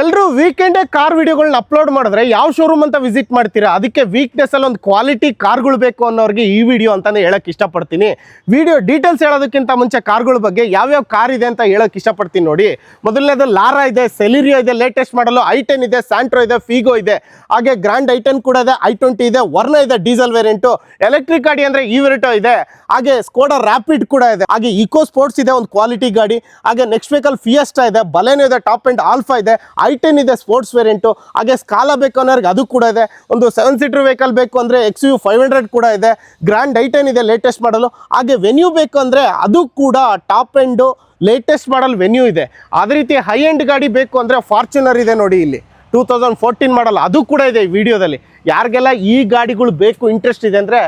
ಎಲ್ಲರೂ ವೀಕೆಂಡೇ ಕಾರ್ ವಿಡಿಯೋಗಳನ್ನ ಅಪ್ಲೋಡ್ ಮಾಡಿದ್ರೆ ಯಾವ ಶೋರೂಮ್ ಅಂತ ವಿಸಿಟ್ ಮಾಡ್ತೀರಾ? ಅದಕ್ಕೆ ವೀಕ್ನೆಸ್ ಅಲ್ಲಿ ಒಂದು ಕ್ವಾಲಿಟಿ ಕಾರ್ಗಳು ಬೇಕು ಅನ್ನೋರಿಗೆ ಈ ವಿಡಿಯೋ ಅಂತಾನೆ ಹೇಳಕ್ ಇಷ್ಟಪಡ್ತೀನಿ. ವಿಡಿಯೋ ಡೀಟೇಲ್ಸ್ ಹೇಳೋದಕ್ಕಿಂತ ಮುಂಚೆ ಕಾರ್ಗಳ ಬಗ್ಗೆ ಯಾವ್ಯಾವ ಕಾರ್ ಇದೆ ಅಂತ ಹೇಳಕ್ ಇಷ್ಟಪಡ್ತೀನಿ ನೋಡಿ. ಮೊದಲನೇದು ಲಾರಾ ಇದೆ ಸೆಲಿರಿಯೋ ಇದೆ ಲೇಟೆಸ್ಟ್ ಮಾಡಲು ಐ ಟೆನ್ ಇದೆ ಸ್ಯಾಂಟ್ರೋ ಇದೆ ಫಿಗೋ ಇದೆ. ಹಾಗೆ ಗ್ರ್ಯಾಂಡ್ ಐ ಟೆನ್ ಕೂಡ ಇದೆ ಐ ಟ್ವೆಂಟಿ ಇದೆ ವರ್ನ ಇದೆ ಡೀಸೆಲ್ ವೇರಿಯಂಟು ಎಲೆಕ್ಟ್ರಿಕ್ ಗಾಡಿ ಅಂದ್ರೆ ಈವೆರಿಟೋ ಇದೆ. ಹಾಗೆ ಸ್ಕೋಡಾ ರ್ಯಾಪಿಡ್ ಕೂಡ ಇದೆ. ಹಾಗೆ ಇಕೋ ಸ್ಪೋರ್ಟ್ಸ್ ಇದೆ, ಒಂದು ಕ್ವಾಲಿಟಿ ಗಾಡಿ. ಹಾಗೆ ನೆಕ್ಸ್ಟ್ ವೆಹಿಕಲ್ ಫಿಯಸ್ಟಾ ಇದೆ ಬಲೇನೋ ಇದೆ ಟಾಪ್ ಅಂಡ್ ಆಲ್ಫಾ ಇದೆ. ಐ ಟೆನ್ ಇದೆ ಸ್ಪೋರ್ಟ್ಸ್ ವೇರಿಯಂಟು ಹಾಗೆ ಸ್ಕಾಲ ಬೇಕು ಅನ್ನೋರಿಗೆ ಅದು ಕೂಡ ಇದೆ. ಒಂದು ಸೆವೆನ್ ಸೀಟರ್ ವೆಹಿಕಲ್ ಬೇಕು ಅಂದರೆ ಎಕ್ಸ್ ಯು ಫೈವ್ ಹಂಡ್ರೆಡ್ ಕೂಡ ಇದೆ. ಗ್ರ್ಯಾಂಡ್ ಐ ಟೆನ್ ಇದೆ ಲೇಟೆಸ್ಟ್ ಮಾಡಲು ಹಾಗೆ ವೆನ್ಯೂ ಬೇಕು ಅಂದರೆ ಅದು ಕೂಡ top end latest model Venue ಇದೆ. ಅದೇ ರೀತಿ ಹೈ ಎಂಡ್ ಗಾಡಿ ಬೇಕು ಅಂದರೆ ಫಾರ್ಚುನರ್ ಇದೆ ನೋಡಿ ಇಲ್ಲಿ. ಟೂ ತೌಸಂಡ್ ಫೋರ್ಟೀನ್ ಮಾಡಲ್ ಅದು ಕೂಡ ಇದೆ ಈ ವಿಡಿಯೋದಲ್ಲಿ ಯಾರಿಗೆಲ್ಲ ಈ ಗಾಡಿಗಳು ಬೇಕು ಇಂಟ್ರೆಸ್ಟ್ ಇದೆ ಅಂದರೆ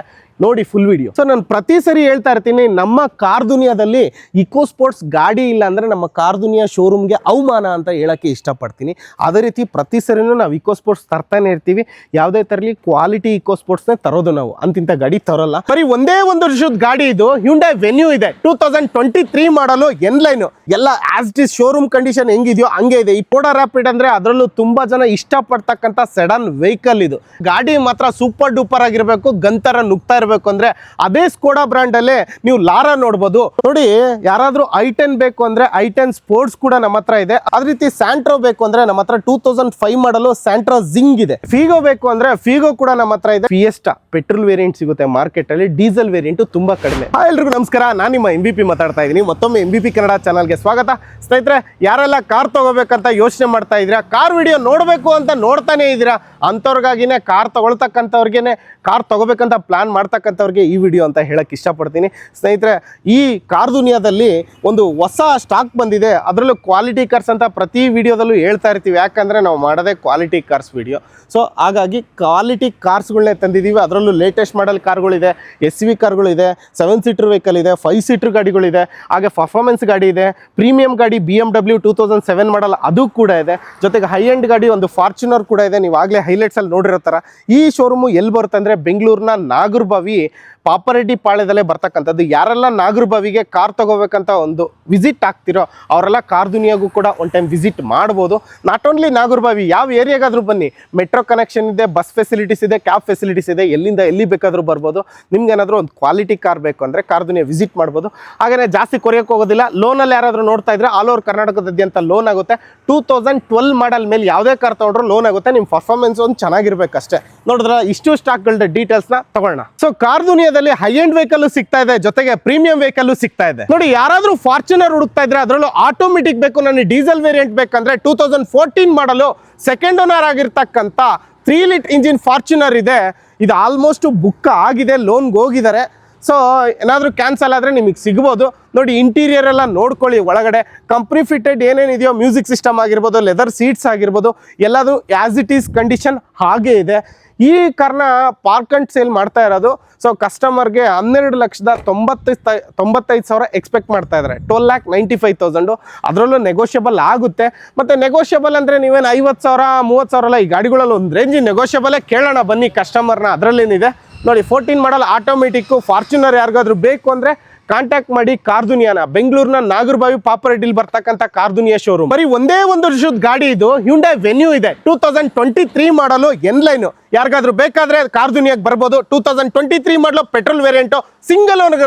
ನೋಡಿ ಫುಲ್ ವಿಡಿಯೋ ಸೊ ನಾನು ಪ್ರತಿ ಸರಿ ಹೇಳ್ತಾ ಇರ್ತೀನಿ, ನಮ್ಮ ಕಾರ್ ದುನಿಯಾದಲ್ಲಿ ಇಕೋ ಸ್ಪೋರ್ಟ್ಸ್ ಗಾಡಿ ಇಲ್ಲ ಅಂದರೆ ನಮ್ಮ ಕಾರ್ ದುನಿಯಾ ಶೋರೂಮ್ಗೆ ಅವಮಾನ ಅಂತ ಹೇಳೋಕ್ಕೆ ಇಷ್ಟಪಡ್ತೀನಿ. ಅದೇ ರೀತಿ ಪ್ರತಿ ಸರಿನೂ ನಾವು ಇಕೋ ಸ್ಪೋರ್ಟ್ಸ್ ತರ್ತಾನೆ ಇರ್ತೀವಿ. ಯಾವುದೇ ತರಲಿ ಕ್ವಾಲಿಟಿ ಇಕೋ ಸ್ಪೋರ್ಟ್ಸ್ನೇ ತರೋದು ನಾವು. ಅಂತಿಂತ ಗಾಡಿ ತರೋಲ್ಲ. ಬರೀ ಒಂದೇ ಒಂದು ವರ್ಷದ ಗಾಡಿ ಇದು ಹ್ಯುಂಡೈ ವೆನ್ಯೂ ಇದೆ. Two thousand twenty three model N line ಎಲ್ಲ ಆಸ್ ಇಸ್ ಶೋರೂಮ್ ಕಂಡೀಷನ್ ಹೆಂಗಿದೆಯೋ ಹಂಗೆ ಇದೆ. ಈ ಪೋಡಾ ರ್ಯಾಪಿಡ್ ಅಂದರೆ ಅದರಲ್ಲೂ ತುಂಬ ಜನ ಇಷ್ಟಪಡ್ತಕ್ಕಂಥ ಸಡನ್ ವೆಹಿಕಲ್ ಇದು. ಗಾಡಿ ಮಾತ್ರ ಸೂಪರ್ ಡೂಪರ್ ಆಗಿರಬೇಕು, ಗಂತರ ನುಗ್ತಾ ಅಂದ್ರೆ ಅದೇ ಸ್ಕೋಡಾ ಅಲ್ಲೇ ನೀವು ಲಾರಾ ನೋಡ್ಬೋದು. ನೋಡಿ, ಯಾರಾದ್ರೂ ಐ ಟೆನ್ ಬೇಕು ಅಂದ್ರೆ ಐ ಟೆನ್ ಸ್ಪೋರ್ಟ್ಸ್ ಕೂಡ ನಮ್ಮ ಹತ್ರ ಇದೆ. ಅದೇ ರೀತಿ ಸ್ಯಾಂಟ್ರೋ ಬೇಕು ಅಂದ್ರೆ ನಮ್ಮ ಹತ್ರ two thousand five model Santro Xing ಇದೆ. ಫಿಗೋ ಬೇಕು ಅಂದ್ರೆ ಫಿಗೋ ಕೂಡ ನಮ್ಮ ಹತ್ರ ಇದೆ. ಫಿಯೆಸ್ಟಾ ಪೆಟ್ರೋಲ್ ವೇರಿಯಂಟ್ ಸಿಗುತ್ತೆ ಮಾರ್ಕೆಟ್ ಅಲ್ಲಿ. ಡೀಸೆಲ್ ವೇರಿಯಂಟ್ ತುಂಬಾ ಕಡಿಮೆ. ಎಲ್ರಿಗೂ ನಮಸ್ಕಾರ. ನಾನು ನಿಮ್ಮ ಎಂ ಬಿ ಪಿ ಮಾತಾಡ್ತಾ ಇದ್ದೀನಿ. ಮತ್ತೊಮ್ಮೆ ಎಂ ಬಿ ಪಿ ಕನ್ನಡ ಚಾನಲ್ಗೆ ಸ್ವಾಗತ. ಸ್ನೇಹಿತರೆ, ಯಾರೆಲ್ಲ ಕಾರ್ ತಗೋಬೇಕಂತ ಯೋಚನೆ ಮಾಡ್ತಾ ಇದ್ದೀರಾ? ಕಾರ್ ವಿಡಿಯೋ ನೋಡಬೇಕು ಅಂತ ನೋಡ್ತಾನೆ ಇದ್ದೀರಾ? ಅಂಥವ್ರಿಗಾಗಿನೇ ಕಾರ್ ತಗೊಳ್ತಕ್ಕಂಥವ್ರಿಗೇನೆ ಕಾರ್ ತಗೋಬೇಕಂತ ಪ್ಲಾನ್ ಮಾಡ್ತಕ್ಕಂಥವ್ರಿಗೆ ಈ ವಿಡಿಯೋ ಅಂತ ಹೇಳಕ್ಕೆ ಇಷ್ಟಪಡ್ತೀನಿ. ಸ್ನೇಹಿತರೆ, ಈ ಕಾರ್ ದುನಿಯಾದಲ್ಲಿ ಒಂದು ಹೊಸ ಸ್ಟಾಕ್ ಬಂದಿದೆ. ಅದರಲ್ಲೂ ಕ್ವಾಲಿಟಿ ಕಾರ್ಸ್ ಅಂತ ಪ್ರತಿ ವಿಡಿಯೋದಲ್ಲೂ ಹೇಳ್ತಾ ಇರ್ತೀವಿ. ಯಾಕಂದರೆ ನಾವು ಮಾಡೋದೇ ಕ್ವಾಲಿಟಿ ಕಾರ್ಸ್ ವಿಡಿಯೋ ಸೊ ಹಾಗಾಗಿ ಕ್ವಾಲಿಟಿ ಕಾರ್ಸ್ಗಳನ್ನೇ ತಂದಿದ್ದೀವಿ ಅದರಲ್ಲೂ ಲೇಟೆಸ್ಟ್ ಮಾಡಲ್ ಕಾರ್ಗಳಿದೆ ಎಸ್ ವಿ ಕಾರ್ಗಳಿದೆ ಸೆವೆನ್ ಸೀಟರ್ ವೆಹಿಕಲ್ ಇದೆ. ಫೈವ್ ಸೀಟರ್ ಗಾಡಿಗಳಿದೆ. ಹಾಗೆ ಪರ್ಫಾರ್ಮೆನ್ಸ್ ಗಾಡಿ ಇದೆ. ಪ್ರೀಮಿಯಂ ಗಾಡಿ B M W two thousand seven model ಅದು ಕೂಡ ಇದೆ. ಜೊತೆಗೆ ಹೈ ಎಂಡ್ ಗಾಡಿ ಒಂದು ಫಾರ್ಚುನರ್ ಕೂಡ ಇದೆ. ನೀವು ಆಗಲೇ ಹೈಲೈಟ್ಸಲ್ಲಿ ನೋಡಿರೋ ಥರ ಈ ಶೋರೂಮು ಎಲ್ಲಿ ಬರುತ್ತೆ ಅಂದರೆ ಬೆಂಗಳೂರಿನ ನಾಗರ್ಬಾವಿ way ಪಾಪರೆಡ್ಡಿ ಪಾಳ್ಯದಲ್ಲೇ ಬರ್ತಕ್ಕಂಥದ್ದು. ಯಾರೆಲ್ಲ ನಾಗರಬಾವಿಗೆ ಕಾರ್ ತಗೋಬೇಕಂತ ಒಂದು ವಿಸಿಟ್ ಆಗ್ತಿರೋ ಅವರೆಲ್ಲ ಕಾರ್ ದುನಿಯಾಗೂ ಕೂಡ ಒನ್ ಟೈಮ್ ವಿಸಿಟ್ ಮಾಡ್ಬೋದು. ನಾಟ್ ಓನ್ಲಿ ನಾಗರಬಾವಿ, ಯಾವ ಏರಿಯಾಗಾದರೂ ಬನ್ನಿ. ಮೆಟ್ರೋ ಕನೆಕ್ಷನ್ ಇದೆ ಬಸ್ ಫೆಸಿಲಿಟೀಸ್ ಇದೆ ಕ್ಯಾಬ್ ಫೆಸಿಲಿಟೀಸ್ ಇದೆ. ಎಲ್ಲಿಂದ ಎಲ್ಲಿ ಬೇಕಾದರೂ ಬರ್ಬೋದು. ನಿಮ್ಗೆ ಏನಾದರೂ ಒಂದು ಕ್ವಾಲಿಟಿ ಕಾರ್ ಬೇಕು ಅಂದರೆ ಕಾರ್ ದುನಿಯಾ ವಿಸಿಟ್ ಮಾಡ್ಬೋದು. ಹಾಗೆಯೇ ಜಾಸ್ತಿ ಕೊರಿಯೋಕೆ ಹೋಗೋದಿಲ್ಲ. ಲೋನಲ್ಲಿ ಯಾರಾದರೂ ನೋಡ್ತಾ ಇದ್ರೆ ಆಲ್ ಓವರ್ ಕರ್ನಾಟಕದಾದ್ಯಂತ ಲೋನ್ ಆಗುತ್ತೆ. ಟೂ ತೌಸಂಡ್ ಟ್ವೆಲ್ ಮಾಡಲ್ ಮೇಲೆ ಯಾವುದೇ ಕಾರ್ ತೊಗೊಂಡ್ರು ಲೋನ್ ಆಗುತ್ತೆ. ನಿಮ್ಮ ಪರ್ಫಾರ್ಮೆನ್ಸ್ ಒಂದು ಚೆನ್ನಾಗಿರ್ಬೇಕಷ್ಟೇ. ನೋಡಿದ್ರೆ ಇಷ್ಟು ಸ್ಟಾಕ್ಗಳ ಡೀಟೇಲ್ಸ್ನ ತಗೊಳ್ಳೋಣ. ಸೊ ಕಾರ್ ದುನಿಯಾದಲ್ಲಿ ಹೈ ಎಂಡ್ ವೆಹಿಕಲ್ ಸಿಗ್ತಾ ಇದೆ, ಜೊತೆಗೆ ಪ್ರೀಮಿಯಂ ವೆಹಿಕಲ್ ಸಿಗ್ತಾ ಇದೆ. ನೋಡಿ, ಯಾರಾದ್ರೂ ಫಾರ್ಚುನರ್ ಹುಡುಕ್ತಾ ಇದ್ರೆ ಅದರಲ್ಲೂ ಆಟೋಮೆಟಿಕ್ ಬೇಕು. ನನಗೆ ಡೀಸೆಲ್ ವೇರಿಯಂಟ್ ಬೇಕಂದ್ರೆ two thousand fourteen model second owner ಆಗಿರ್ತಕ್ಕಂಥ ತ್ರೀ ಲಿಟ್ ಇಂಜಿನ್ ಫಾರ್ಚುನರ್ ಇದೆ. ಇದು ಆಲ್ಮೋಸ್ಟ್ ಬುಕ್ ಆಗಿದೆ ಲೋನ್ಗೆ ಹೋಗಿದ್ದಾರೆ. ಸೊ ಏನಾದರೂ ಕ್ಯಾನ್ಸಲ್ ಆದರೆ ನಿಮಗೆ ಸಿಗ್ಬೋದು. ನೋಡಿ ಇಂಟೀರಿಯರ್ ಎಲ್ಲ ನೋಡ್ಕೊಳ್ಳಿ ಒಳಗಡೆ. ಕಂಪ್ನಿ ಫಿಟೆಡ್ ಏನೇನಿದೆಯೋ ಮ್ಯೂಸಿಕ್ ಸಿಸ್ಟಮ್ ಆಗಿರ್ಬೋದು ಲೆದರ್ ಸೀಟ್ಸ್ ಆಗಿರ್ಬೋದು, ಎಲ್ಲಾದ್ರೂ ಆ್ಯಸ್ ಇಟ್ ಈಸ್ ಕಂಡೀಷನ್ ಹಾಗೇ ಇದೆ. ಈ ಕಾರ್ನ ಪಾರ್ಕ್ ಅಂಡ್ ಸೇಲ್ ಮಾಡ್ತಾ ಇರೋದು. ಸೊ ಕಸ್ಟಮರ್ಗೆ ಹನ್ನೆರಡು ಲಕ್ಷದ ತೊಂಬತ್ತೈದು ತೊಂಬತ್ತೈದು ಸಾವಿರ ಎಕ್ಸ್ಪೆಕ್ಟ್ ಮಾಡ್ತಾ ಇದ್ದಾರೆ. Twelve lakh ninety five thousand ಅದರಲ್ಲೂ ನೆಗೋಷಿಯಬಲ್ ಆಗುತ್ತೆ. ಮತ್ತು ನೆಗೋಷಿಯಬಲ್ ಅಂದರೆ ನೀವೇನು ಐವತ್ತು ಸಾವಿರ, ಮೂವತ್ತು ಸಾವಿರ ಅಲ್ಲ, ಈ ಗಾಡಿಗಳಲ್ಲಿ ಒಂದು ರೇಂಜ್ ನೆಗೋಷಿಯಬಲೇ ಕೇಳೋಣ ಬನ್ನಿ ಕಸ್ಟಮರ್ನ ಅದರಲ್ಲೇನಿದೆ? ನೋಡಿ ಫೋರ್ಟೀನ್ ಮಾಡಲ್ ಆಟೋಮೆಟಿಕ್ಕು ಫಾರ್ಚುನರ್ ಯಾರಿಗಾದ್ರೂ ಬೇಕು ಅಂದರೆ ಕಾಂಟ್ಯಾಕ್ಟ್ ಮಾಡಿ ಕಾರ್ ದುನಿಯಾನ ಬೆಂಗಳೂರಿನ ನಾಗರಬಾವಿ ಪಾಪರೆಡ್ಡಿಲಿ ಬರ್ತಕ್ಕಂಥ ಕಾರ್ ದುನಿಯಾ ಶೋರೂಮ್ ಬರೀ ಒಂದೇ ಒಂದು ವರ್ಷದ ಗಾಡಿ ಇದು ಹ್ಯುಂಡೈ ವೆನ್ಯೂ ಇದೆ. Two thousand twenty three model N Line ಯಾರಿಗಾದ್ರೂ ಬೇಕಾದ್ರೆ ಕಾರ್ ದುನಿಯಾಗೆ ಬರ್ಬೋದು two thousand twenty three model petrol variant single owner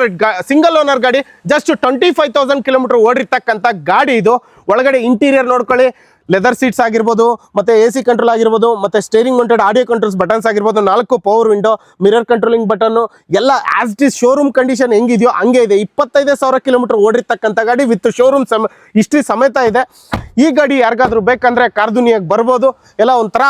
single owner ಗಾಡಿ just twenty five thousand kilometre ಓಡಿರ್ತಕ್ಕಂಥ ಗಾಡಿ ಇದು. ಒಳಗಡೆ ಇಂಟೀರಿಯರ್ ನೋಡ್ಕೊಳ್ಳಿ. ಲೆದರ್ ಸೀಟ್ಸ್ ಆಗಿರ್ಬೋದು, ಮತ್ತೆ ಎ ಸಿ ಕಂಟ್ರೋಲ್ ಆಗಿರ್ಬೋದು, ಮತ್ತೆ steering mounted audio controls buttons ಆಗಿರ್ಬೋದು, ನಾಲ್ಕು power window mirror controlling button ಎಲ್ಲ ಆಸ್ ಇಸ್ ಶೋರೂಮ್ ಕಂಡೀಷನ್ ಹೆಂಗಿದೆಯೋ ಹಂಗೆ ಇದೆ. ಇಪ್ಪತ್ತೈದೇ ಸಾವಿರ ಕಿಲೋಮೀಟರ್ ಓಡಿರ್ತಕ್ಕಂಥ ಗಾಡಿ ವಿತ್ ಶೋರೂಮ್ ಸಮ ಇಷ್ಟು ಸಮೇತ ಇದೆ. ಈ ಗಾಡಿ ಯಾರಿಗಾದ್ರೂ ಬೇಕಂದ್ರೆ ಕಾರ್ ದುನಿಯಾಗೆ ಬರ್ಬೋದು. ಎಲ್ಲ ಒಂಥರ,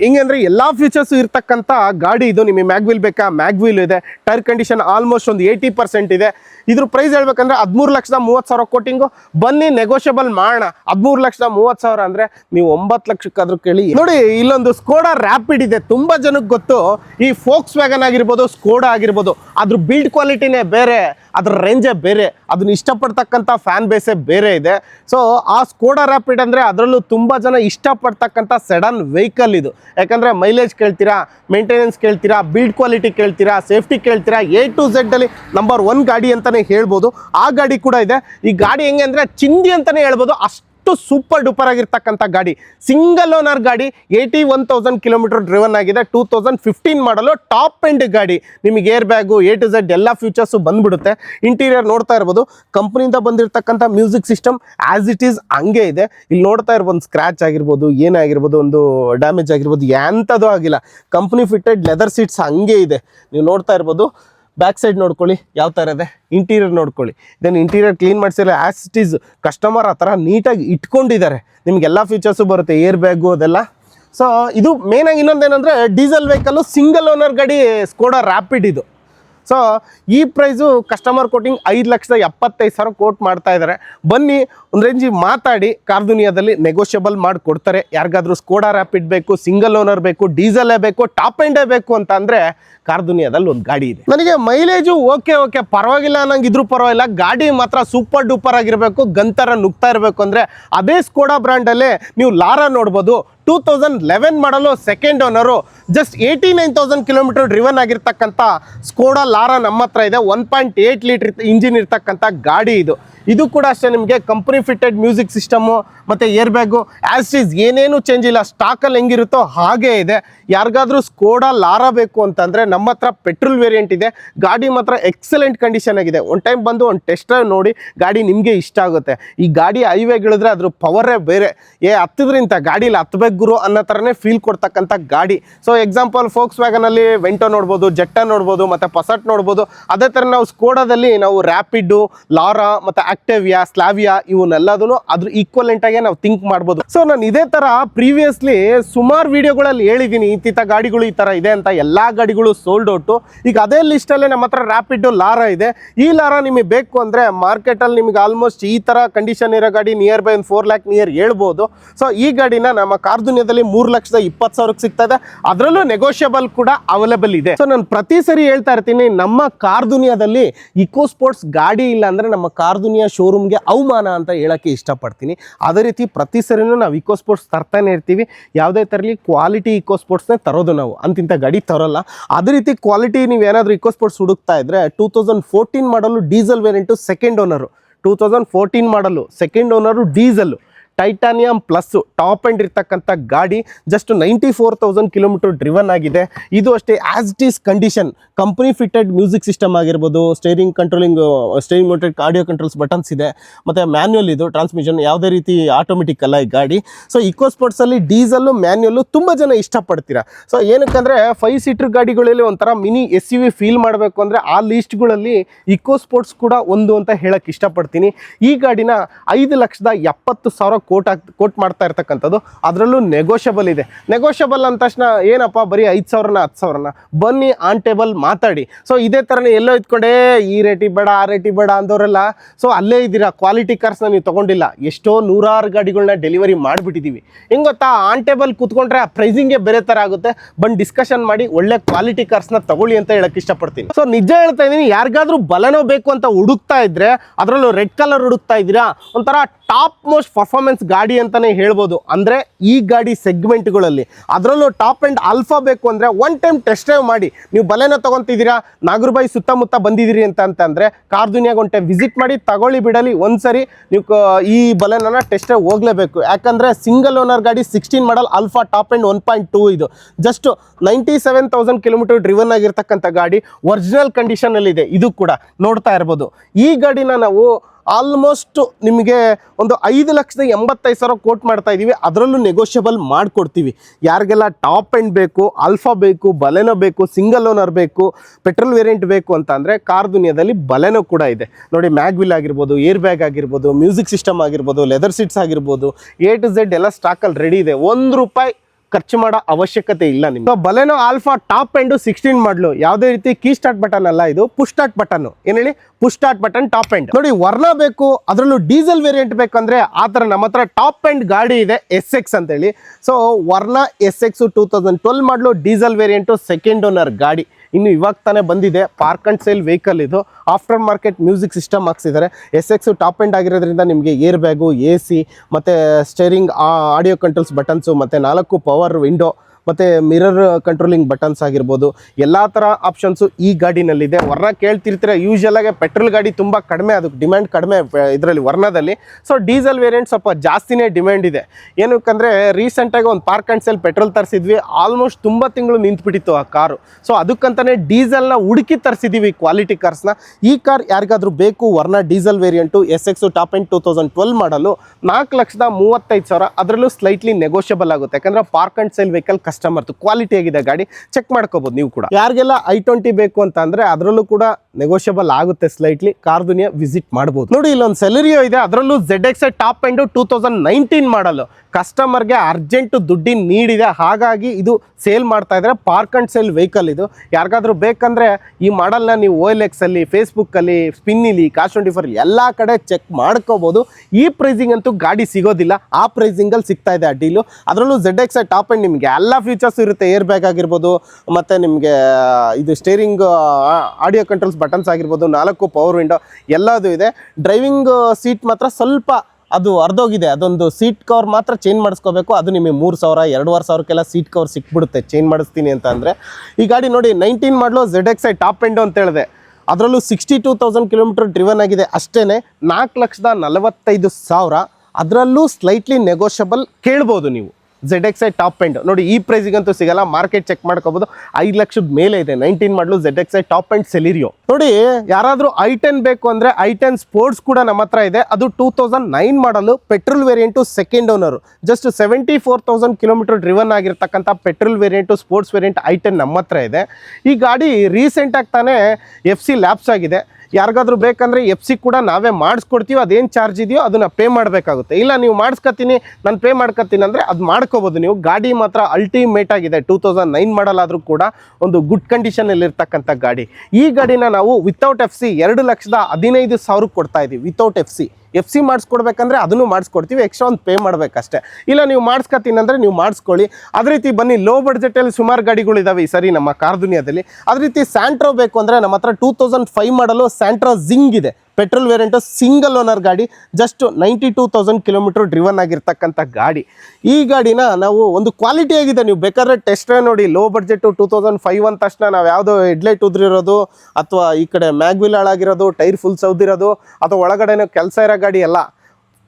ಹೆಂಗೆ ಅಂದರೆ ಎಲ್ಲ ಫೀಚರ್ಸು ಇರ್ತಕ್ಕಂಥ ಗಾಡಿ ಇದು. ನಿಮಗೆ ಮ್ಯಾಗ್ವಿಲ್ ಬೇಕಾ? ಮ್ಯಾಗ್ವಿಲ್ ಇದೆ. ಟೈರ್ ಕಂಡೀಷನ್ ಆಲ್ಮೋಸ್ಟ್ ಒಂದು ಏಯ್ಟಿ ಪರ್ಸೆಂಟ್ ಇದೆ. ಇದ್ರ ಪ್ರೈಸ್ ಹೇಳ್ಬೇಕಂದ್ರೆ ಹದಿಮೂರು ಲಕ್ಷದ ಮೂವತ್ತು ಸಾವಿರ ಕೋಟಿಂಗು ಬನ್ನಿ ನೆಗೋಷಿಯಬಲ್ ಮಾಡೋಣ. ಹದಿಮೂರು ಲಕ್ಷದ ಮೂವತ್ತು ಸಾವಿರ ಅಂದರೆ ನೀವು ಒಂಬತ್ತು ಲಕ್ಷಕ್ಕಾದ್ರೂ ಕೇಳಿ. ನೋಡಿ, ಇಲ್ಲೊಂದು ಸ್ಕೋಡಾ ರ್ಯಾಪಿಡ್ ಇದೆ. ತುಂಬ ಜನಕ್ಕೆ ಗೊತ್ತು. ಈ ಫೋಕ್ಸ್ ವ್ಯಾಗನ್ ಆಗಿರ್ಬೋದು ಸ್ಕೋಡಾ ಆಗಿರ್ಬೋದು, ಅದ್ರ ಬಿಲ್ಡ್ ಕ್ವಾಲಿಟಿನೇ ಬೇರೆ, ಅದ್ರ ರೇಂಜೇ ಬೇರೆ, ಅದನ್ನ ಇಷ್ಟಪಡ್ತಕ್ಕಂಥ ಫ್ಯಾನ್ ಬೇಸೇ ಬೇರೆ ಇದೆ. ಸೊ ಆ ಸ್ಕೋಡಾ ರ್ಯಾಪಿಡ್ ಅಂದರೆ ಅದರಲ್ಲೂ ತುಂಬ ಜನ ಇಷ್ಟಪಡ್ತಕ್ಕಂಥ ಸಡನ್ ವೆಹಿಕಲ್ ಇದು. ಯಾಕಂದರೆ ಮೈಲೇಜ್ ಕೇಳ್ತೀರಾ ಮೇಂಟೆನೆನ್ಸ್ ಕೇಳ್ತೀರಾ ಬಿಲ್ಡ್ ಕ್ವಾಲಿಟಿ ಕೇಳ್ತೀರಾ ಸೇಫ್ಟಿ ಕೇಳ್ತೀರಾ ಎ ಟು ಝೆಡ್ಡಲ್ಲಿ ನಂಬರ್ ಒನ್ ಗಾಡಿ ಅಂತಲೇ ಹೇಳ್ಬೋದು. ಆ ಗಾಡಿ ಕೂಡ ಇದೆ. ಈ ಗಾಡಿ ಹೆಂಗೆ ಅಂದರೆ ಚಿಂದಿ ಅಂತಲೇ ಹೇಳ್ಬೋದು. ಅಷ್ಟು ಅಷ್ಟು ಸೂಪರ್ ಡೂಪರ್ ಆಗಿರ್ತಕ್ಕಂಥ ಗಾಡಿ. ಸಿಂಗಲ್ ಓನರ್ ಗಾಡಿ eighty one thousand kilometre driven ಆಗಿದೆ. Two thousand fifteen model top end ಗಾಡಿ. ನಿಮಗೆ air bag A to Z ಎಲ್ಲ ಫ್ಯೂಚರ್ಸು ಬಂದ್ಬಿಡುತ್ತೆ. ಇಂಟೀರಿಯರ್ ನೋಡ್ತಾ ಇರ್ಬೋದು. ಕಂಪ್ನಿಯಿಂದ ಬಂದಿರತಕ್ಕಂಥ music system as it is ಹಂಗೆ ಇದೆ. ಇಲ್ಲಿ ನೋಡ್ತಾ ಇರ್ಬೋದು ಸ್ಕ್ರಾಚ್ ಆಗಿರ್ಬೋದು, ಏನಾಗಿರ್ಬೋದು, ಒಂದು ಡ್ಯಾಮೇಜ್ ಆಗಿರ್ಬೋದು, ಎಂಥದ್ದು ಆಗಿಲ್ಲ. ಕಂಪ್ನಿ ಫಿಟ್ಟೆಡ್ ಲೆದರ್ ಸೀಟ್ಸ್ ಹಂಗೆ ಇದೆ. ನೀವು ನೋಡ್ತಾ ಇರ್ಬೋದು. ಬ್ಯಾಕ್ ಸೈಡ್ ನೋಡ್ಕೊಳ್ಳಿ, ಯಾವ ಥರ ಇದೆ? ಇಂಟೀರಿಯರ್ ನೋಡ್ಕೊಳ್ಳಿ. ಇದನ್ನು ಇಂಟೀರಿಯರ್ ಕ್ಲೀನ್ ಮಾಡಿಸಿಲ್ಲ ಆ್ಯಸ್ ಇಟ್ ಈಸ್ ಕಸ್ಟಮರ್ ಆ ಥರ ನೀಟಾಗಿ ಇಟ್ಕೊಂಡಿದ್ದಾರೆ. ನಿಮಗೆಲ್ಲ ಫೀಚರ್ಸು ಬರುತ್ತೆ ಏರ್ ಬ್ಯಾಗು ಅದೆಲ್ಲ. ಸೊ ಇದು ಮೇನಾಗಿ ಇನ್ನೊಂದೇನೆಂದರೆ ಡೀಸೆಲ್ ವೆಹಿಕಲ್ಲು ಸಿಂಗಲ್ ಓನರ್ ಗಾಡಿ ಸ್ಕೋಡಾ ರ್ಯಾಪಿಡ್ ಇದು. ಸೊ ಈ ಪ್ರೈಸು ಕಸ್ಟಮರ್ ಕೋಟಿಂಗ್ ಐದು ಲಕ್ಷದ ಎಪ್ಪತ್ತೈದು ಸಾವಿರ ಕೋಟ್ ಮಾಡ್ತಾ ಇದ್ದಾರೆ ಬನ್ನಿ, ಒಂದು ರೇಂಜಿ ಮಾತಾಡಿ ಕಾರ್ ದುನಿಯಾದಲ್ಲಿ ನೆಗೋಷಿಯಬಲ್ ಮಾಡಿ ಕೊಡ್ತಾರೆ. ಯಾರಿಗಾದ್ರೂ ಸ್ಕೋಡಾ ರ್ಯಾಪಿಡ್ ಬೇಕು ಸಿಂಗಲ್ ಓನರ್ ಬೇಕು ಡೀಸೆಲೇ ಬೇಕು ಟಾಪ್ ಎಂಡೇ ಬೇಕು ಅಂತ ಅಂದರೆ ಕಾರ್ ದುನಿಯಾದಲ್ಲಿ ಒಂದು ಗಾಡಿ ಇದೆ. ನನಗೆ ಮೈಲೇಜು ಓಕೆ ಓಕೆ ಪರವಾಗಿಲ್ಲ ನಂಗೆ ಇದ್ರೂ ಪರವಾಗಿಲ್ಲ. ಗಾಡಿ ಮಾತ್ರ ಸೂಪರ್ ಡೂಪರ್ ಆಗಿರಬೇಕು, ಗಂತರ ನುಗ್ತಾ ಇರಬೇಕು ಅಂದರೆ ಅದೇ ಸ್ಕೋಡಾ ಬ್ರ್ಯಾಂಡಲ್ಲೇ ನೀವು ಲಾರಾ ನೋಡ್ಬೋದು. Two thousand eleven model second owner just eighty nine thousand kilometre driven ಆಗಿರ್ತಕ್ಕಂಥ ಸ್ಕೋಡಾ ಲಾರ ನಮ್ಮ ಹತ್ರ ಇದೆ. One point eight litre engine ಇರ್ತಕ್ಕಂಥ ಗಾಡಿ ಇದು. ಇದು ಕೂಡ ಅಷ್ಟೇ ನಿಮಗೆ ಕಂಪ್ನಿ ಫಿಟ್ಟೆಡ್ ಮ್ಯೂಸಿಕ್ ಸಿಸ್ಟಮು ಮತ್ತು ಏರ್ ಬ್ಯಾಗು. ಆ್ಯಸ್ ಈಸ್ ಏನೇನು ಚೇಂಜ್ ಇಲ್ಲ ಸ್ಟಾಕಲ್ಲಿ ಹೆಂಗಿರುತ್ತೋ ಹಾಗೇ ಇದೆ. ಯಾರಿಗಾದ್ರೂ ಸ್ಕೋಡಾ ಲಾರ ಬೇಕು ಅಂತಂದರೆ ನಮ್ಮ ಹತ್ರ ಪೆಟ್ರೋಲ್ ವೇರಿಯಂಟ್ ಇದೆ. ಗಾಡಿ ಮಾತ್ರ ಎಕ್ಸಲೆಂಟ್ ಕಂಡೀಷನ್ ಆಗಿದೆ. ಒನ್ ಟೈಮ್ ಬಂದು ಒಂದು ಟೆಸ್ಟ್ ನೋಡಿ, ಗಾಡಿ ನಿಮಗೆ ಇಷ್ಟ ಆಗುತ್ತೆ. ಈ ಗಾಡಿ ಹೈವೇಗಿಳಿದ್ರೆ ಅದ್ರ ಪವರೇ ಬೇರೆ. ಏ ಹತ್ತಿದ್ರಿಂತ ಗಾಡೀಲಿ ಹತ್ತಬೇಕು ಗುರು ಅನ್ನೋ ಥರನೇ ಫೀಲ್ ಕೊಡ್ತಕ್ಕಂಥ ಗಾಡಿ. ಸೊ ಎಕ್ಸಾಂಪಲ್ ಫೋಕ್ಸ್ ವ್ಯಾಗನಲ್ಲಿ ವೆಂಟೋ ನೋಡ್ಬೋದು ಜೆಟ್ಟ ನೋಡ್ಬೋದು, ಮತ್ತು ಪಸಟ್ ನೋಡ್ಬೋದು. ಅದೇ ಥರ ನಾವು ಸ್ಕೋಡಾದಲ್ಲಿ ನಾವು ರ್ಯಾಪಿಡ್ಡು ಲಾರಾ ಮತ್ತು ಆಕ್ಟೇವಿಯಾ ಸ್ಲಾವಿಯಾ ಇವನ್ನೆಲ್ಲದೂ ಅದ್ರ ಈಕ್ವಲೆಂಟ್ ಆಗಿ ನಾವು ಥಿಂಕ್ ಮಾಡ್ಬೋದು. ಸೊ ನಾನು ಇದೇ ತರ ಪ್ರೀವಿಯಸ್ಲಿ ಸುಮಾರು ವಿಡಿಯೋಗಳಲ್ಲಿ ಹೇಳಿದ್ದೀನಿ ಇಂತಿಂಥ ಗಾಡಿಗಳು ಈ ತರ ಇದೆ ಅಂತ ಎಲ್ಲ ಗಾಡಿಗಳು ಸೋಲ್ಡ್ ಔಟು ಈಗ ಅದೇ ಲಿಸ್ಟಲ್ಲೇ ನಮ್ಮ ಹತ್ರ ರ್ಯಾಪಿಡ್ ಲಾರ ಇದೆ. ಈ ಲಾರ ನಿಮಗೆ ಬೇಕು ಅಂದರೆ ಮಾರ್ಕೆಟಲ್ಲಿ ನಿಮಗೆ ಆಲ್ಮೋಸ್ಟ್ ಈ ತರ ಕಂಡೀಷನ್ ಇರೋ ಗಾಡಿ ನಿಯರ್ ಬೈ ಒಂದು ಫೋರ್ ಲ್ಯಾಕ್ ನಿಯರ್ ಹೇಳ್ಬೋದು. ಸೊ ಈ ಗಾಡಿನ ನಮ್ಮ ಕಾರ್ ದುನಿಯಾದಲ್ಲಿ ಮೂರು ಲಕ್ಷದ ಇಪ್ಪತ್ತು ಸಾವಿರಕ್ಕೆ ಸಿಗ್ತದೆ. ಅದರಲ್ಲೂ ನೆಗೋಷಿಯಬಲ್ ಕೂಡ ಅವೈಲೇಬಲ್ ಇದೆ. ಸೊ ನಾನು ಪ್ರತಿ ಸರಿ ಹೇಳ್ತಾ ಇರ್ತೀನಿ, ನಮ್ಮ ಕಾರ್ ದುನಿಯಾದಲ್ಲಿ ಇಕೋ ಸ್ಪೋರ್ಟ್ಸ್ ಗಾಡಿ ಇಲ್ಲ ಅಂದ್ರೆ ನಮ್ಮ ಕಾರ್ ದುನಿಯಾ ಶೋರೂಮ್ಗೆ ಅವಮಾನ ಅಂತ ಹೇಳೋಕ್ಕೆ ಇಷ್ಟಪಡ್ತೀನಿ. ಅದೇ ರೀತಿ ಪ್ರತಿ ಸರಿನೂ ನಾವು ಇಕೋ ಸ್ಪೋರ್ಟ್ಸ್ ತರ್ತಾನೆ ಇರ್ತೀವಿ. ಯಾವುದೇ ತರಲಿ ಕ್ವಾಲಿಟಿ ಇಕೋ ಸ್ಪೋರ್ಟ್ಸ್ನೇ ತರೋದು ನಾವು. ಅಂತಿಂಥ ಗಾಡಿ ತರೋಲ್ಲ. ಅದೇ ರೀತಿ ಕ್ವಾಲಿಟಿ ನೀವು ಏನಾದರೂ ಇಕೋ ಸ್ಪೋರ್ಟ್ಸ್ ಹುಡುಕ್ತಾ ಇದ್ದರೆ two thousand fourteen model diesel variant second owner two thousand fourteen model second owner diesel Titanium plus top end ಇರ್ತಕ್ಕಂಥ ಗಾಡಿ just ninety four thousand kilometre driven ಆಗಿದೆ. ಇದು ಅಷ್ಟೇ as it is condition company fitted music system ಆಗಿರ್ಬೋದು steering controlling steering mounted audio controls buttons ಇದೆ. ಮತ್ತು manual ಇದು transmission ಯಾವುದೇ ರೀತಿ ಆಟೋಮೆಟಿಕ್ ಅಲ್ಲ ಈ ಗಾಡಿ. ಸೊ ಇಕೋ ಸ್ಪೋರ್ಟ್ಸಲ್ಲಿ ಡೀಸೆಲ್ಲು ಮ್ಯಾನ್ಯಲ್ಲು ತುಂಬ ಜನ ಇಷ್ಟಪಡ್ತೀರಾ. ಸೊ ಏನಕ್ಕಂದರೆ ಫೈವ್ ಸೀಟ್ರ್ ಗಾಡಿಗಳಲ್ಲಿ ಒಂಥರ mini S U V feel ಮಾಡಬೇಕು ಅಂದರೆ ಆ ಲೀಸ್ಟ್ಗಳಲ್ಲಿ ಇಕೋ ಸ್ಪೋರ್ಟ್ಸ್ ಕೂಡ ಒಂದು ಅಂತ ಹೇಳಕ್ಕೆ ಇಷ್ಟಪಡ್ತೀನಿ. ಈ ಗಾಡಿನ ಐದು ಲಕ್ಷದ ಎಪ್ಪತ್ತು ಸಾವಿರ ಕೋಟ್ ಕೋಟ್ ಮಾಡ್ತಾ ಇರ್ತಕ್ಕಂಥದ್ದು, ಅದರಲ್ಲೂ ನೆಗೋಷಿಯಬಲ್ ಇದೆ. ನೆಗೋಷಿಯಬಲ್ ಅಂದ ತಕ್ಷಣ ಏನಪ್ಪ, ಬರೀ ಐದು ಸಾವಿರನ, ಹತ್ತು ಸಾವಿರನ? ಬನ್ನಿ ಆನ್ ಟೇಬಲ್ ಮಾತಾಡಿ. ಸೊ ಇದೇ ಥರನೇ ಎಲ್ಲೋ ಇದ್ಕೊಂಡೇ, ಈ ರೇಟಿ ಬೇಡ, ಆ ರೇಟಿ ಬೇಡ ಅಂದವರೆಲ್ಲ ಸೊ ಅಲ್ಲೇ ಇದ್ದೀರಾ? ಕ್ವಾಲಿಟಿ ಕಾರ್ಸ್ನ ನೀವು ತೊಗೊಂಡಿಲ್ಲ. ಎಷ್ಟೋ ನೂರಾರು ಗಾಡಿಗಳನ್ನ ಡೆಲಿವರಿ ಮಾಡಿಬಿಟ್ಟಿದ್ದೀವಿ ಹೆಂಗೆ ಗೊತ್ತಾ? ಆನ್ ಟೇಬಲ್ ಕೂತ್ಕೊಂಡ್ರೆ ಆ ಪ್ರೈಸಿಂಗೇ ಬೇರೆ ಥರ ಆಗುತ್ತೆ. ಬಂದು ಡಿಸ್ಕಷನ್ ಮಾಡಿ, ಒಳ್ಳೆ ಕ್ವಾಲಿಟಿ ಕಾರ್ಸ್ನ ತಗೊಳ್ಳಿ ಅಂತ ಹೇಳಕ್ಕೆ ಇಷ್ಟಪಡ್ತೀನಿ. ಸೊ ನಿಜ ಹೇಳ್ತಾ ಇದ್ದೀನಿ, ಯಾರಿಗಾದ್ರೂ ಬಲನೋ ಬೇಕು ಅಂತ ಹುಡುಕ್ತಾ ಇದ್ರೆ, ಅದರಲ್ಲೂ ರೆಡ್ ಕಲರ್ ಹುಡುಕ್ತಾ ಇದ್ದೀರಾ? ಒಂಥರ ಟಾಪ್ ಮೋಸ್ಟ್ ಪರ್ಫಾರ್ಮೆನ್ಸ್ ಗಾಡಿ ಅಂತಾನೆ ಹೇಳ್ಬೋದು. ಅಂದರೆ ಈ ಗಾಡಿ ಸೆಗ್ಮೆಂಟ್ಗಳಲ್ಲಿ ಅದರಲ್ಲೂ ಟಾಪ್ ಆ್ಯಂಡ್ ಆಲ್ಫಾ ಬೇಕು ಅಂದರೆ ಒನ್ ಟೈಮ್ ಟೆಸ್ಟ್ ಡ್ರೈವ್ ಮಾಡಿ. ನೀವು ಬಲೆನ ತೊಗೊತಿದ್ದೀರಾ, ನಾಗರಬಾಯಿ ಸುತ್ತಮುತ್ತ ಬಂದಿದ್ದೀರಿ ಅಂತ ಅಂತಂದರೆ ಕಾರ್ ದುನಿಯಾಗ ಒಂದು ಟೈಮ್ ವಿಸಿಟ್ ಮಾಡಿ, ತಗೊಳ್ಳಿ ಬಿಡಲಿ, ಒಂದ್ಸರಿ ನೀವು ಕ- ಈ ಬಲೆನ ಟೆಸ್ಟ್ ಡ್ರೈವ್ ಹೋಗಲೇಬೇಕು. ಯಾಕಂದರೆ ಸಿಂಗಲ್ ಓನರ್ ಗಾಡಿ sixteen model Alpha top and one point two ಇದು. Just ninety seven thousand kilometre driven ಆಗಿರ್ತಕ್ಕಂಥ ಗಾಡಿ ಒರಿಜಿನಲ್ ಕಂಡೀಷನಲ್ಲಿದೆ ಇದು ಕೂಡ ನೋಡ್ತಾ ಇರ್ಬೋದು. ಈ ಗಾಡಿನ ನಾವು ಆಲ್ಮೋಸ್ಟ್ ನಿಮಗೆ ಒಂದು ಐದು ಲಕ್ಷದ ಎಂಬತ್ತೈದು ಸಾವಿರ ಕೋಟ್ ಮಾಡ್ತಾ ಇದ್ದೀವಿ ಅದರಲ್ಲೂ ನೆಗೋಷಿಯಬಲ್ ಮಾಡಿಕೊಡ್ತೀವಿ. ಯಾರಿಗೆಲ್ಲ ಟಾಪ್ ಎಂಡ್ ಬೇಕು ಆಲ್ಫಾ ಬೇಕು ಬಲೆನೋ ಬೇಕು ಸಿಂಗಲ್ ಓನರ್ ಬೇಕು ಪೆಟ್ರೋಲ್ ವೇರಿಯಂಟ್ ಬೇಕು ಅಂತ ಅಂದರೆ ಕಾರ್ ದುನಿಯಾದಲ್ಲಿ ಬಲೆನೋ ಕೂಡ ಇದೆ. ನೋಡಿ ಮ್ಯಾಗ್ವಿಲ್ ಆಗಿರ್ಬೋದು ಏರ್ ಬ್ಯಾಗ್ ಆಗಿರ್ಬೋದು ಮ್ಯೂಸಿಕ್ ಸಿಸ್ಟಮ್ ಆಗಿರ್ಬೋದು ಲೆದರ್ ಸೀಟ್ಸ್ ಆಗಿರ್ಬೋದು ಎ ಟು ಝೆಡ್ ಎಲ್ಲ ಸ್ಟಾಕಲ್ಲಿ ರೆಡಿ ಇದೆ. ಒಂದು ರೂಪಾಯಿ ಖರ್ಚು ಮಾಡೋ ಅವಶ್ಯಕತೆ ಇಲ್ಲ ನಿಮ್ಗೆ. Baleno Alpha top end sixteen model ಯಾವುದೇ ರೀತಿ ಕೀ ಸ್ಟಾರ್ಟ್ ಬಟನ್ ಅಲ್ಲ ಇದು ಪುಷ್ ಸ್ಟಾರ್ಟ್ ಬಟನ್ ಏನು ಹೇಳಿ? Push start button top end ನೋಡಿ, ವರ್ಣ ಬೇಕು, ಅದರಲ್ಲೂ ಡೀಸೆಲ್ ವೇರಿಯಂಟ್ ಬೇಕಂದ್ರೆ ಆ ಥರ ನಮ್ಮ ಹತ್ರ ಟಾಪ್ ಎಂಡ್ ಗಾಡಿ ಇದೆ ಎಸ್ ಎಕ್ಸ್ ಅಂತೇಳಿ so Verna S X two thousand twelve model diesel variant second owner ಗಾಡಿ. ಇನ್ನು ಇವಾಗ ತಾನೇ ಬಂದಿದೆ. ಪಾರ್ಕ್ ಅಂಡ್ ಸೇಲ್ ವೆಹಿಕಲ್ ಇದು. ಆಫ್ಟರ್ ಮಾರ್ಕೆಟ್ ಮ್ಯೂಸಿಕ್ ಸಿಸ್ಟಮ್ ಹಾಕ್ಸಿದ್ದಾರೆ. ಎಸ್ ಎಕ್ಸು ಟಾಪ್ ಎಂಡ್ ಆಗಿರೋದ್ರಿಂದ ನಿಮಗೆ ಏರ್ ಬ್ಯಾಗು ಎ ಸಿ ಮತ್ತು ಸ್ಟೇರಿಂಗ್ ಆಡಿಯೋ ಕಂಟ್ರೋಲ್ಸ್ ಬಟನ್ಸು ಮತ್ತು ನಾಲ್ಕು ಪವರ್ ವಿಂಡೋ ಮತ್ತು ಮಿರರ್ ಕಂಟ್ರೋಲಿಂಗ್ ಬಟನ್ಸ್ ಆಗಿರ್ಬೋದು, ಎಲ್ಲ ಥರ ಆಪ್ಷನ್ಸು ಈ ಗಾಡಿನಲ್ಲಿದೆ. ವರ್ಣ ಕೇಳ್ತಿರ್ತೀರ ಯೂಶಲಾಗೆ ಪೆಟ್ರೋಲ್ ಗಾಡಿ ತುಂಬ ಕಡಿಮೆ ಅದಕ್ಕೆ ಡಿಮ್ಯಾಂಡ್ ಕಡಿಮೆ ಇದರಲ್ಲಿ ವರ್ಣದಲ್ಲಿ. ಸೊ ಡೀಸೆಲ್ ವೇರಿಯಂಟ್ ಸ್ವಲ್ಪ ಜಾಸ್ತಿನೇ ಡಿಮ್ಯಾಂಡ್ ಇದೆ. ಏನಕ್ಕಂದರೆ ರೀಸೆಂಟಾಗಿ ಒಂದು ಪಾರ್ಕ್ ಆ್ಯಂಡ್ ಸೆಲ್ ಪೆಟ್ರೋಲ್ ತರಿಸಿದ್ವಿ ಆಲ್ಮೋಸ್ಟ್ ತುಂಬ ತಿಂಗಳು ನಿಂತ್ಬಿಟ್ಟಿತ್ತು ಆ ಕಾರು. ಸೊ ಅದಕ್ಕಂತಲೇ ಡೀಸೆಲ್ನ ಹುಡುಕಿ ತರಿಸಿದ್ದೀವಿ ಕ್ವಾಲಿಟಿ ಕಾರ್ಸ್ನ ಈ ಕಾರ್ ಯಾರಿಗಾದರೂ ಬೇಕು, Verna diesel variant S X top end two thousand twelve model ನಾಲ್ಕು ಲಕ್ಷದ ಮೂವತ್ತೈದು ಸಾವಿರ, ಅದರಲ್ಲೂ ಸ್ಲೈಟ್ಲಿ ನೆಗೋಷಿಯಬಲ್ ಆಗುತ್ತೆ. ಯಾಕಂದರೆ ಪಾರ್ಕ್ ಆ್ಯಂಡ್ ಸೆಲ್ ವೆಹಿಕಲ್ ಕಸ್ಟಮರ್ದು ಕ್ವಾಲಿಟಿ ಆಗಿದೆ ಗಾಡಿ ಚೆಕ್ ಮಾಡ್ಕೋಬೋದು ನೀವು ಕೂಡ. ಯಾರಿಗೆಲ್ಲ ಐ ಟ್ವೆಂಟಿ ಬೇಕು ಅಂತ ಅಂದ್ರೆ ಅದರಲ್ಲೂ ಕೂಡ ನೆಗೋಷಿಯಬಲ್ ಆಗುತ್ತೆ ಸ್ಲೈಟ್ಲಿ ಕಾರ್ ದುನಿಯಾ ವಿಸಿಟ್ ಮಾಡ್ಬೋದು. ನೋಡಿ, ಇಲ್ಲೊಂದು ಸೆಲೆರಿಯೋ ಇದೆ. ಅದರಲ್ಲೂ Z X top end two thousand nineteen model ಕಸ್ಟಮರ್ಗೆ ಅರ್ಜೆಂಟ್ ದುಡ್ಡಿನ ನೀಡಿದೆ ಹಾಗಾಗಿ ಇದು ಸೇಲ್ ಮಾಡ್ತಾ ಇದ್ರೆ. ಪಾರ್ಕ್ ಅಂಡ್ ಸೇಲ್ ವೆಹಿಕಲ್ ಇದು. ಯಾರಿಗಾದ್ರೂ ಬೇಕಂದ್ರೆ ಈ ಮಾಡಲ್ನ ನೀವು ಓ ಎಲ್ ಎಕ್ಸಲ್ಲಿ ಫೇಸ್ಬುಕ್ಕಲ್ಲಿ ಸ್ಪಿನ್ನಿಲಿ ಕಾಶ್ ಟ್ವೆಂಟಿ ಫೋರ್ ಎಲ್ಲ ಕಡೆ ಚೆಕ್ ಮಾಡ್ಕೋಬೋದು. ಈ ಪ್ರೈಸಿಂಗ್ ಅಂತೂ ಗಾಡಿ ಸಿಗೋದಿಲ್ಲ. ಆ ಪ್ರೈಸಿಂಗಲ್ಲಿ ಸಿಗ್ತಾ ಇದೆ ಆ ಡೀಲು ಅದರಲ್ಲೂ ಝೆಡ್ ಎಕ್ಸ್ ಟಾಪ್ ಎಂಡ್ ನಿಮಗೆ ಎಲ್ಲ ಫೀಚರ್ಸ್ ಇರುತ್ತೆ ಏರ್ ಬ್ಯಾಗ್ ಆಗಿರ್ಬೋದು, ಮತ್ತು ನಿಮಗೆ ಇದು ಸ್ಟೇರಿಂಗ್ ಆಡಿಯೋ ಕಂಟ್ರೋಲ್ಸ್ ಬಟನ್ಸ್ ಆಗಿರ್ಬೋದು, ನಾಲ್ಕು ಪವರ್ ವಿಂಡೋ ಎಲ್ಲದೂ ಇದೆ. ಡ್ರೈವಿಂಗ್ ಸೀಟ್ ಮಾತ್ರ ಸ್ವಲ್ಪ ಅದು ಅರ್ಧೋಗಿದೆ. ಅದೊಂದು ಸೀಟ್ ಕವರ್ ಮಾತ್ರ ಚೇಂಜ್ ಮಾಡಿಸ್ಕೋಬೇಕು. ಅದು ನಿಮಗೆ ಮೂರು ಸಾವಿರ, ಎರಡುವರೆ ಸಾವಿರಕ್ಕೆಲ್ಲ ಸೀಟ್ ಕವರ್ ಸಿಕ್ಬಿಡುತ್ತೆ. ಚೇಂಜ್ ಮಾಡಿಸ್ತೀನಿ ಅಂತ ಅಂದರೆ. ಈ ಗಾಡಿ ನೋಡಿ nineteen model Z X I top end ಅಂತ ಹೇಳಿದೆ. ಅದರಲ್ಲೂ sixty two thousand kilometre driven ಆಗಿದೆ. ಅಷ್ಟೇ ನಾಲ್ಕು ಲಕ್ಷದ ನಲವತ್ತೈದು ಸಾವಿರ. ಅದರಲ್ಲೂ ಸ್ಲೈಟ್ಲಿ ನೆಗೋಷಿಯಬಲ್ ಕೇಳ್ಬೋದು ನೀವು. Z X I top end ನೋಡಿ, ಈ ಪ್ರೈಸಿಗಂತೂ ಸಿಗಲ್ಲ. ಮಾರ್ಕೆಟ್ ಚೆಕ್ ಮಾಡ್ಕೋಬೋದು. ಐದು ಲಕ್ಷದ ಮೇಲೆ ಇದೆ. Nineteen model Z X I top end Celerio ನೋಡಿ, ಯಾರಾದರೂ ಐ ಟೆನ್ ಬೇಕು ಅಂದರೆ ಐ ಟೆನ್ ಸ್ಪೋರ್ಟ್ಸ್ ಕೂಡ ನಮ್ಮ ಹತ್ರ ಇದೆ. ಅದು two thousand nine model petrol variant second owner just seventy four thousand kilometre driven ಆಗಿರ್ತಕ್ಕಂಥ petrol variant sports variant I ten ನಮ್ಮ ಹತ್ರ ಇದೆ. ಈ ಗಾಡಿ ರೀಸೆಂಟಾಗಿ ತಾನೇ ಎಫ್ ಸಿ ಲ್ಯಾಬ್ಸ್ ಆಗಿದೆ. ಯಾರಿಗಾದ್ರೂ ಬೇಕಂದ್ರೆ ಎಫ್ ಸಿ ಕೂಡ ನಾವೇ ಮಾಡಿಸ್ಕೊಡ್ತೀವಿ, ಅದೇನು ಚಾರ್ಜ್ ಇದೆಯೋ ಅದನ್ನ ಪೇ ಮಾಡಬೇಕಾಗುತ್ತೆ. ಇಲ್ಲ ನೀವು ಮಾಡಿಸ್ಕೊತೀನಿ, ನಾನು ಪೇ ಮಾಡ್ಕೊತೀನಿ ಅಂದರೆ ಅದು ಮಾಡ್ಕೋಬೋದು. ನೀವು ಗಾಡಿ ಮಾತ್ರ ಅಲ್ಟಿಮೇಟ್ ಆಗಿದೆ ಟೂ ತೌಸಂಡ್ ನೈನ್ ಮಾಡಲಾದರೂ ಕೂಡ ಒಂದು ಗುಡ್ ಕಂಡೀಷನಲ್ಲಿ ಇರ್ತಕ್ಕಂಥ ಗಾಡಿ. ಈ ಗಾಡಿನ ನಾವು ವಿತೌಟ್ ಎಫ್ ಸಿ ಎರಡು ಲಕ್ಷದ ಹದಿನೈದು ಸಾವಿರಕ್ಕೆ ಕೊಡ್ತಾ ಇದ್ದೀವಿ without F C F C ಮಾಡಿಸ್ಕೊಡ್ಬೇಕಂದ್ರೆ ಅದನ್ನು ಮಾಡಿಸ್ಕೊಡ್ತೀವಿ ಎಕ್ಸ್ಟ್ರಾ ಒಂದು ಪೇ ಮಾಡಬೇಕಷ್ಟೇ. ಇಲ್ಲ, ನೀವು ಮಾಡಿಸ್ಕೊತೀನಿ ಅಂದರೆ ನೀವು ಮಾಡಿಸ್ಕೊಳ್ಳಿ. ಅದೇ ರೀತಿ ಬನ್ನಿ ಲೋ ಬಡ್ಜೆಟಲ್ಲಿ ಸುಮಾರು ಗಾಡಿಗಳಿದಾವೆ ಈ ಸರಿ ನಮ್ಮ ಕಾರ್ ದುನಿಯಾದಲ್ಲಿ. ಅದೇ ರೀತಿ ಸ್ಯಾಂಟ್ರೋ ಬೇಕು ಅಂದರೆ ನಮ್ಮ ಹತ್ರ two thousand five model Santro Xing ಇದೆ. ಪೆಟ್ರೋಲ್ ವೇರಿಯಂಟು ಸಿಂಗಲ್ ಓನರ್ ಗಾಡಿ just ninety two thousand kilometre driven ಆಗಿರ್ತಕ್ಕಂಥ ಗಾಡಿ. ಈ ಗಾಡಿನ ನಾವು ಒಂದು ಕ್ವಾಲಿಟಿ ಆಗಿದೆ, ನೀವು ಬೇಕಾದ್ರೆ ಟೆಸ್ಟ್ರೇ ನೋಡಿ low budget two thousand five ಅಂದ ತಕ್ಷಣ ನಾವು ಯಾವುದೋ ಹೆಡ್ಲೈಟ್ ಉದ್ರಿರೋದು, ಅಥವಾ ಈ ಕಡೆ ಮ್ಯಾಗ್ವಿಲ್ ಹಾಳಾಗಿರೋದು ಟೈರ್ ಫುಲ್ ಸೌದಿರೋದು ಅಥವಾ ಒಳಗಡೆನೋ ಕೆಲಸ ಇರೋ ಗಾಡಿ ಎಲ್ಲ